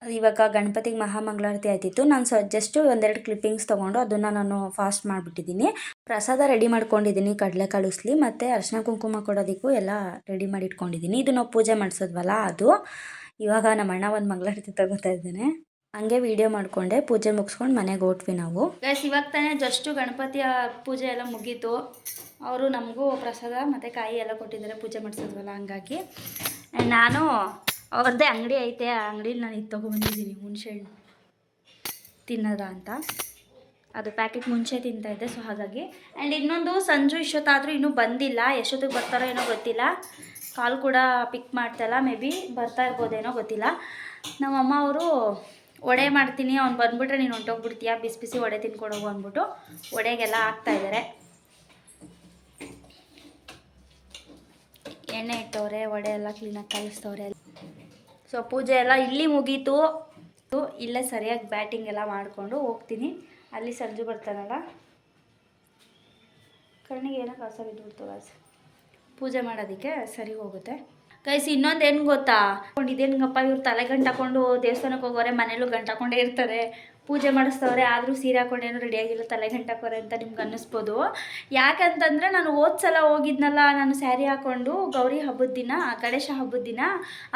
ಇವಾಗ ಗಣಪತಿಗೆ ಮಹಾಮಂಗಳಾರತಿ ಆಯ್ತಿತ್ತು. ನಾನು ಸ ಜಸ್ಟು ಒಂದೆರಡು ಕ್ಲಿಪ್ಪಿಂಗ್ಸ್ ತೊಗೊಂಡು ಅದನ್ನು ನಾನು ಫಾಸ್ಟ್ ಮಾಡಿಬಿಟ್ಟಿದ್ದೀನಿ. ಪ್ರಸಾದ ರೆಡಿ ಮಾಡ್ಕೊಂಡಿದ್ದೀನಿ ಕಡಲೆಕಾಳು ಉಸ್ಲಿ ಮತ್ತು ಅರ್ಶಿನ ಕುಂಕುಮ ಕೊಡೋದಕ್ಕೂ ಎಲ್ಲ ರೆಡಿ ಮಾಡಿ ಇಟ್ಕೊಂಡಿದ್ದೀನಿ ಇದು ನಾವು ಪೂಜೆ ಮಾಡಿಸೋದ್ವಲ್ಲ ಅದು. ಇವಾಗ ನಮ್ಮ ಅಣ್ಣ ಒಂದು ಮಂಗಳಾರತಿ ತಗೋತಾ ಇದ್ದೇನೆ. ಹಂಗೆ ವಿಡಿಯೋ ಮಾಡಿಕೊಂಡೆ, ಪೂಜೆ ಮುಗಿಸ್ಕೊಂಡು ಮನೆಗೆ ಹೋಟ್ವಿ ನಾವು. ಗೈಸ್ ಇವಾಗ ತಾನೇ ಜಸ್ಟು ಗಣಪತಿಯ ಪೂಜೆ ಎಲ್ಲ ಮುಗೀತು. ಅವರು ನಮಗೂ ಪ್ರಸಾದ ಮತ್ತು ಕಾಯಿ ಎಲ್ಲ ಕೊಟ್ಟಿದ್ದಾರೆ, ಪೂಜೆ ಮಾಡಿಸೋದ್ವಲ್ಲ ಹಂಗಾಗಿ. ನಾನು ಅವ್ರದ್ದೇ ಅಂಗಡಿ ಐತೆ, ಆ ಅಂಗಡಿಲಿ ನಾನು ಇದು ತೊಗೊಬಂದಿದ್ದೀನಿ ಹುಣಸೆ ಹಣ್ಣು ತಿನ್ನೋದ ಅಂತ. ಅದು ಪ್ಯಾಕೆಟ್ ಮುಂಚೆ ತಿಂತಾ ಇದ್ದೆ ಸೊ ಹಾಗಾಗಿ. ಆ್ಯಂಡ್ ಇನ್ನೊಂದು ಸಂಜು ಇಷ್ಟೊತ್ತಾದರೂ ಇನ್ನೂ ಬಂದಿಲ್ಲ, ಎಷ್ಟೊತ್ತಿಗೆ ಬರ್ತಾರೋ ಏನೋ ಗೊತ್ತಿಲ್ಲ. ಕಾಲ್ ಕೂಡ ಪಿಕ್ ಮಾಡ್ತಲ್ಲ ಮೇ ಬಿ ಬರ್ತಾ ಇರ್ಬೋದೇನೋ ಗೊತ್ತಿಲ್ಲ. ನಮ್ಮಮ್ಮ ಅವರು ವಡೆ ಮಾಡ್ತೀನಿ, ಅವ್ನು ಬಂದ್ಬಿಟ್ರೆ ನೀನು ಹೊಂಟೋಗ್ಬಿಡ್ತೀಯ? ಬಿಸಿ ಬಿಸಿ ವಡೆ ತಿನ್ಕೊಡೋಗು ಅಂದ್ಬಿಟ್ಟು ವಡೆಗೆಲ್ಲ ಹಾಕ್ತಾಯಿದ್ದಾರೆ ಎಣ್ಣೆ ಇಟ್ಟವ್ರೆ, ವಡೆ ಎಲ್ಲ ಕ್ಲೀನಾಗಿ ಕಲಿಸ್ತವ್ರೆ. ಸೊ ಪೂಜೆ ಎಲ್ಲ ಇಲ್ಲಿ ಮುಗೀತು. ಇಲ್ಲೇ ಸರಿಯಾಗಿ ಬ್ಯಾಟಿಂಗ್ ಎಲ್ಲ ಮಾಡಿಕೊಂಡು ಹೋಗ್ತೀನಿ. ಅಲ್ಲಿ ಸಂಜು ಬರ್ತಾನಲ್ಲ? ಕಣ್ಣಿಗೆ ಏನೋ ಕಸ ಬಿದ್ದುಬಿಡ್ತು ಪೂಜೆ ಮಾಡೋದಕ್ಕೆ ಸರಿ ಹೋಗುತ್ತೆ. ಕೈಸಿ ಇನ್ನೊಂದು ಏನು ಗೊತ್ತಾ? ಇದೇನಪ್ಪ ಇವ್ರು ತಲೆ ಗಂಟು ಹಾಕೊಂಡು ದೇವಸ್ಥಾನಕ್ಕೆ ಹೋಗೋರೆ, ಮನೇಲೂ ಗಂಟು ಹಾಕೊಂಡೇ ಇರ್ತಾರೆ. ಪೂಜೆ ಮಾಡಿಸ್ತವ್ರೆ ಆದರೂ ಸೀರೆ ಹಾಕೊಂಡೇನು ರೆಡಿಯಾಗಿಲ್ಲ ತಲೆ ಗಂಟಾಕೋರೆ ಅಂತ ನಿಮ್ಗೆ ಅನ್ನಿಸ್ಬೋದು. ಯಾಕಂತಂದರೆ ನಾನು ಸಲ ಹೋಗಿದ್ನಲ್ಲ, ನಾನು ಸ್ಯಾರಿ ಹಾಕ್ಕೊಂಡು ಗೌರಿ ಹಬ್ಬದ ದಿನ ಗಣೇಶ ಹಬ್ಬದ ದಿನ,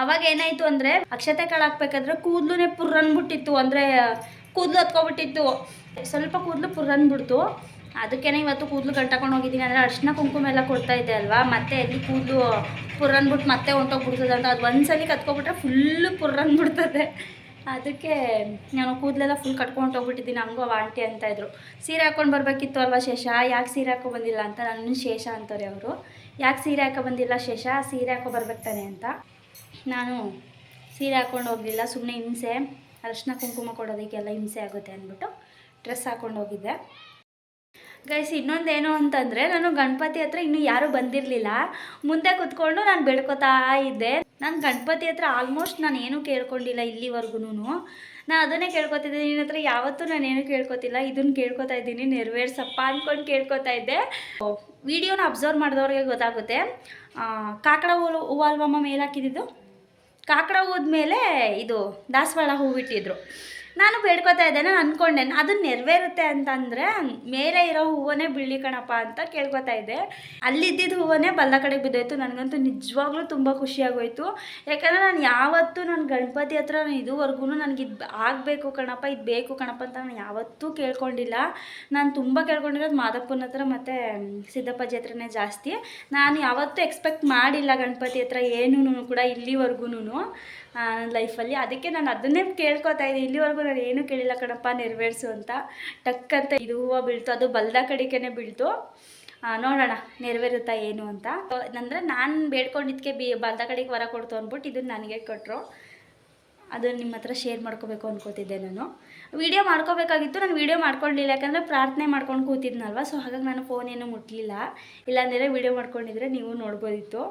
ಅವಾಗ ಏನಾಯಿತು ಅಂದರೆ ಅಕ್ಷತೆ ಕಾಳು ಹಾಕ್ಬೇಕಾದ್ರೆ ಕೂದಲೇ ಪುರ್ರನ್ಬಿಟ್ಟಿತ್ತು. ಅಂದರೆ ಕೂದಲು ಹತ್ಕೊಬಿಟ್ಟಿತ್ತು. ಸ್ವಲ್ಪ ಕೂದಲು ಪುರ್ರನ್ಬಿಡ್ತು. ಅದಕ್ಕೇನೆ ಇವತ್ತು ಕೂದಲು ಗಂಟಾಕೊಂಡು ಹೋಗಿದ್ದೀನಿ. ಅಂದರೆ ಅರ್ಶಿನ ಕುಂಕುಮ ಎಲ್ಲ ಕೊಡ್ತಾ ಇದ್ದೆ ಅಲ್ವಾ? ಮತ್ತೆ ಎಲ್ಲಿ ಕೂದಲು ಪುರ್ರನ್ಬಿಟ್ಟು ಮತ್ತೆ ಹೊಂಟೋಗ್ಬಿಡ್ತದೆ ಅಂತ ಅದು ಒಂದ್ಸಲಿ ಕತ್ಕೊಬಿಟ್ರೆ ಫುಲ್ಲು ಪುರ್ರನ್ಬಿಡ್ತದೆ ಅದಕ್ಕೆ ನಾನು ಕೂದಲೆಲ್ಲ ಫುಲ್ ಕಟ್ಕೊಂಡು ಹೋಗ್ಬಿಟ್ಟಿದ್ದೀನಿ ಹಂಗೋ ಆಂಟಿ ಅಂತ ಇದ್ರು. ಸೀರೆ ಹಾಕೊಂಡು ಬರಬೇಕಿತ್ತು ಅಲ್ವಾ ಶೇಷ? ಯಾಕೆ ಸೀರೆ ಹಾಕೋ ಬಂದಿಲ್ಲ ಅಂತ ನನ್ನ ಶೇಷ ಅಂತಾರೆ ಅವರು. ಯಾಕೆ ಸೀರೆ ಹಾಕೋ ಬಂದಿಲ್ಲ ಶೇಷ? ಸೀರೆ ಹಾಕೋ ಬರ್ಬೇಕು ತಾನೆ ಅಂತ. ನಾನು ಸೀರೆ ಹಾಕ್ಕೊಂಡು ಹೋಗಲಿಲ್ಲ. ಸುಮ್ಮನೆ ಹಿಂಸೆ. ಅರಿಶಿನ ಕುಂಕುಮ ಕೊಡೋದಕ್ಕೆಲ್ಲ ಹಿಂಸೆ ಆಗುತ್ತೆ ಅಂದ್ಬಿಟ್ಟು ಡ್ರೆಸ್ ಹಾಕ್ಕೊಂಡು ಹೋಗಿದ್ದೆ. ಗೈಸ್ ಇನ್ನೊಂದೇನು ಅಂತಂದರೆ ನಾನು ಗಣಪತಿ ಹತ್ರ ಇನ್ನೂ ಯಾರೂ ಬಂದಿರಲಿಲ್ಲ. ಮುಂದೆ ಕುತ್ಕೊಂಡು ನಾನು ಬೆಳ್ಕೊತಾ ಇದ್ದೆ. ನಾನು ಗಣಪತಿ ಹತ್ರ ಆಲ್ಮೋಸ್ಟ್ ನಾನು ಏನೂ ಕೇಳ್ಕೊಂಡಿಲ್ಲ ಇಲ್ಲಿವರೆಗೂ ನಾನು ಅದನ್ನೇ ಕೇಳ್ಕೊತಿದ್ದೆ ನಿನ್ನ ಹತ್ರ ಯಾವತ್ತೂ ನಾನು ಏನೂ ಕೇಳ್ಕೊತಿಲ್ಲ. ಇದನ್ನು ಕೇಳ್ಕೊತಾ ಇದ್ದೀನಿ, ನೆರವೇರ್ಸಪ್ಪ ಅಂದ್ಕೊಂಡು ಕೇಳ್ಕೊತಾ ಇದ್ದೆ. ವಿಡಿಯೋನ ಅಬ್ಸರ್ವ್ ಮಾಡಿದವ್ರಿಗೆ ಗೊತ್ತಾಗುತ್ತೆ. ಕಾಕಡ ಹೂ ಹೂವು ಅಲ್ವಮ್ಮ ಮೇಲೆ ಹಾಕಿದ್ದು ಕಾಕಡ ಹೂದ ಮೇಲೆ ಇದು ದಾಸವಾಳ ಹೂ ಬಿಟ್ಟಿದ್ರು. ನಾನು ಬೇಡ್ಕೊತಾ ಇದ್ದೇನೆ, ನಾನು ಅಂದ್ಕೊಂಡೆ ಅದು ನೆರವೇರುತ್ತೆ ಅಂತಂದರೆ ಮೇಲೆ ಇರೋ ಹೂವನೇ ಬಿಳಿ ಕಣಪ್ಪ ಅಂತ ಕೇಳ್ಕೊತಾ ಇದ್ದೆ. ಅಲ್ಲಿದ್ದಿದ್ದ ಹೂವನೇ ಬಲ್ಲ ಕಡೆ ಬಿದ್ದೋಯ್ತು, ನನಗಂತೂ ನಿಜವಾಗ್ಲೂ ತುಂಬ ಖುಷಿಯಾಗೋಯ್ತು. ಯಾಕಂದರೆ ನಾನು ಯಾವತ್ತೂ ನನ್ನ ಗಣಪತಿ ಹತ್ರ ನಾನು ಇದುವರೆಗೂ ನನಗೆ ಇದು ಆಗಬೇಕು ಕಣಪ್ಪ, ಇದು ಬೇಕು ಕಣಪ್ಪ ಅಂತ ನಾನು ಯಾವತ್ತೂ ಕೇಳ್ಕೊಂಡಿಲ್ಲ. ನಾನು ತುಂಬ ಕೇಳ್ಕೊಂಡಿರೋದು ಮಾದಪ್ಪನ ಹತ್ರ ಮತ್ತು ಸಿದ್ದಪ್ಪಾಜಿ ಹತ್ರನೇ ಜಾಸ್ತಿ. ನಾನು ಯಾವತ್ತೂ ಎಕ್ಸ್ಪೆಕ್ಟ್ ಮಾಡಿಲ್ಲ ಗಣಪತಿ ಹತ್ರ ಏನೂ ಕೂಡ ಇಲ್ಲಿವರೆಗೂ ನನ್ನ ಲೈಫಲ್ಲಿ. ಅದಕ್ಕೆ ನಾನು ಅದನ್ನೇ ಕೇಳ್ಕೊತಾ ಇದ್ದೀನಿ. ಇಲ್ಲಿವರೆಗೂ ನಾನು ಏನೂ ಕೇಳಿಲ್ಲ ಕಣಪ್ಪ, ನೆರವೇರಿಸು ಅಂತ. ಟಕ್ ಅಂತ ಇದು ಹೂವು ಬೀಳ್ತು, ಅದು ಬಲ್ದ ಕಡೆಗೇನೆ ಬೀಳ್ತು. ನೋಡೋಣ ನೆರವೇರುತ್ತಾ ಏನು ಅಂತ. ಅಂದರೆ ನಾನು ಬೇಡ್ಕೊಂಡಿದ್ದಕ್ಕೆ ಬಿ, ಬಲ್ದ ಕಡೆಗೆ ವರ ಕೊಡ್ತು ಅಂದ್ಬಿಟ್ಟು ಇದನ್ನು ನನಗೆ ಕೊಟ್ಟರು ಅದನ್ನು ನಿಮ್ಮ ಹತ್ರ ಶೇರ್ ಮಾಡ್ಕೋಬೇಕು ಅನ್ಕೋತಿದ್ದೆ ನಾನು. ವಿಡಿಯೋ ಮಾಡ್ಕೋಬೇಕಾಗಿತ್ತು, ನಾನು ವೀಡಿಯೋ ಮಾಡ್ಕೊಂಡಿಲ್ಲ. ಯಾಕಂದರೆ ಪ್ರಾರ್ಥನೆ ಮಾಡ್ಕೊಂಡು ಕೂತಿದ್ನಲ್ವ, ಸೊ ಹಾಗಾಗಿ ನಾನು ಫೋನ್ ಏನೂ ಮುಟ್ಟಲಿಲ್ಲ ಇಲ್ಲಾಂದರೆ ವಿಡಿಯೋ ಮಾಡ್ಕೊಂಡಿದ್ರೆ ನೀವು ನೋಡ್ಬೋದಿತ್ತು.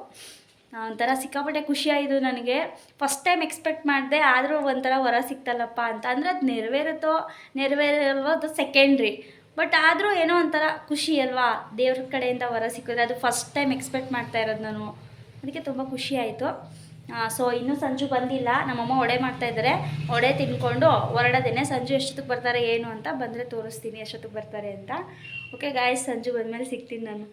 ಒಂಥರ ಸಿಕ್ಕಾಪಟ್ಟೆ ಖುಷಿಯಾಯಿತು ನನಗೆ. ಫಸ್ಟ್ ಟೈಮ್ ಎಕ್ಸ್ಪೆಕ್ಟ್ ಮಾಡಿದೆ ಆದರೂ ಒಂಥರ ವರ ಸಿಕ್ತಲ್ಲಪ್ಪ ಅಂತ. ಅಂದರೆ ಅದು ನೆರವೇರುತ್ತೋ, ನೆರವೇರಲ್ವೋ ಅದು ಸೆಕೆಂಡ್ರಿ ಬಟ್ ಆದರೂ ಏನೋ ಒಂಥರ ಖುಷಿ ಅಲ್ವಾ? ದೇವ್ರ ಕಡೆಯಿಂದ ವರ ಸಿಕ್ಕಿದ್ರೆ ಅದು ಫಸ್ಟ್ ಟೈಮ್ ಎಕ್ಸ್ಪೆಕ್ಟ್ ಮಾಡ್ತಾ ಇರೋದು ನಾನು. ಅದಕ್ಕೆ ತುಂಬ ಖುಷಿ ಆಯಿತು. ಸೊ ಇನ್ನೂ ಸಂಜು ಬಂದಿಲ್ಲ. ನಮ್ಮಮ್ಮ ಒಡೆ ಮಾಡ್ತಾ ಇದ್ದಾರೆ ಒಡೆ ತಿನ್ಕೊಂಡು ಹೊರಡೋದೇನೆ ಸಂಜು ಎಷ್ಟೊತ್ತಿಗೆ ಬರ್ತಾರೆ, ಏನು ಅಂತ ಬಂದರೆ ತೋರಿಸ್ತೀನಿ ಎಷ್ಟೊತ್ತಿಗೆ ಬರ್ತಾರೆ ಅಂತ. ಓಕೆ ಗಾಯಸ್ ಸಂಜು ಬಂದಮೇಲೆ ಸಿಗ್ತೀನಿ ನಾನು.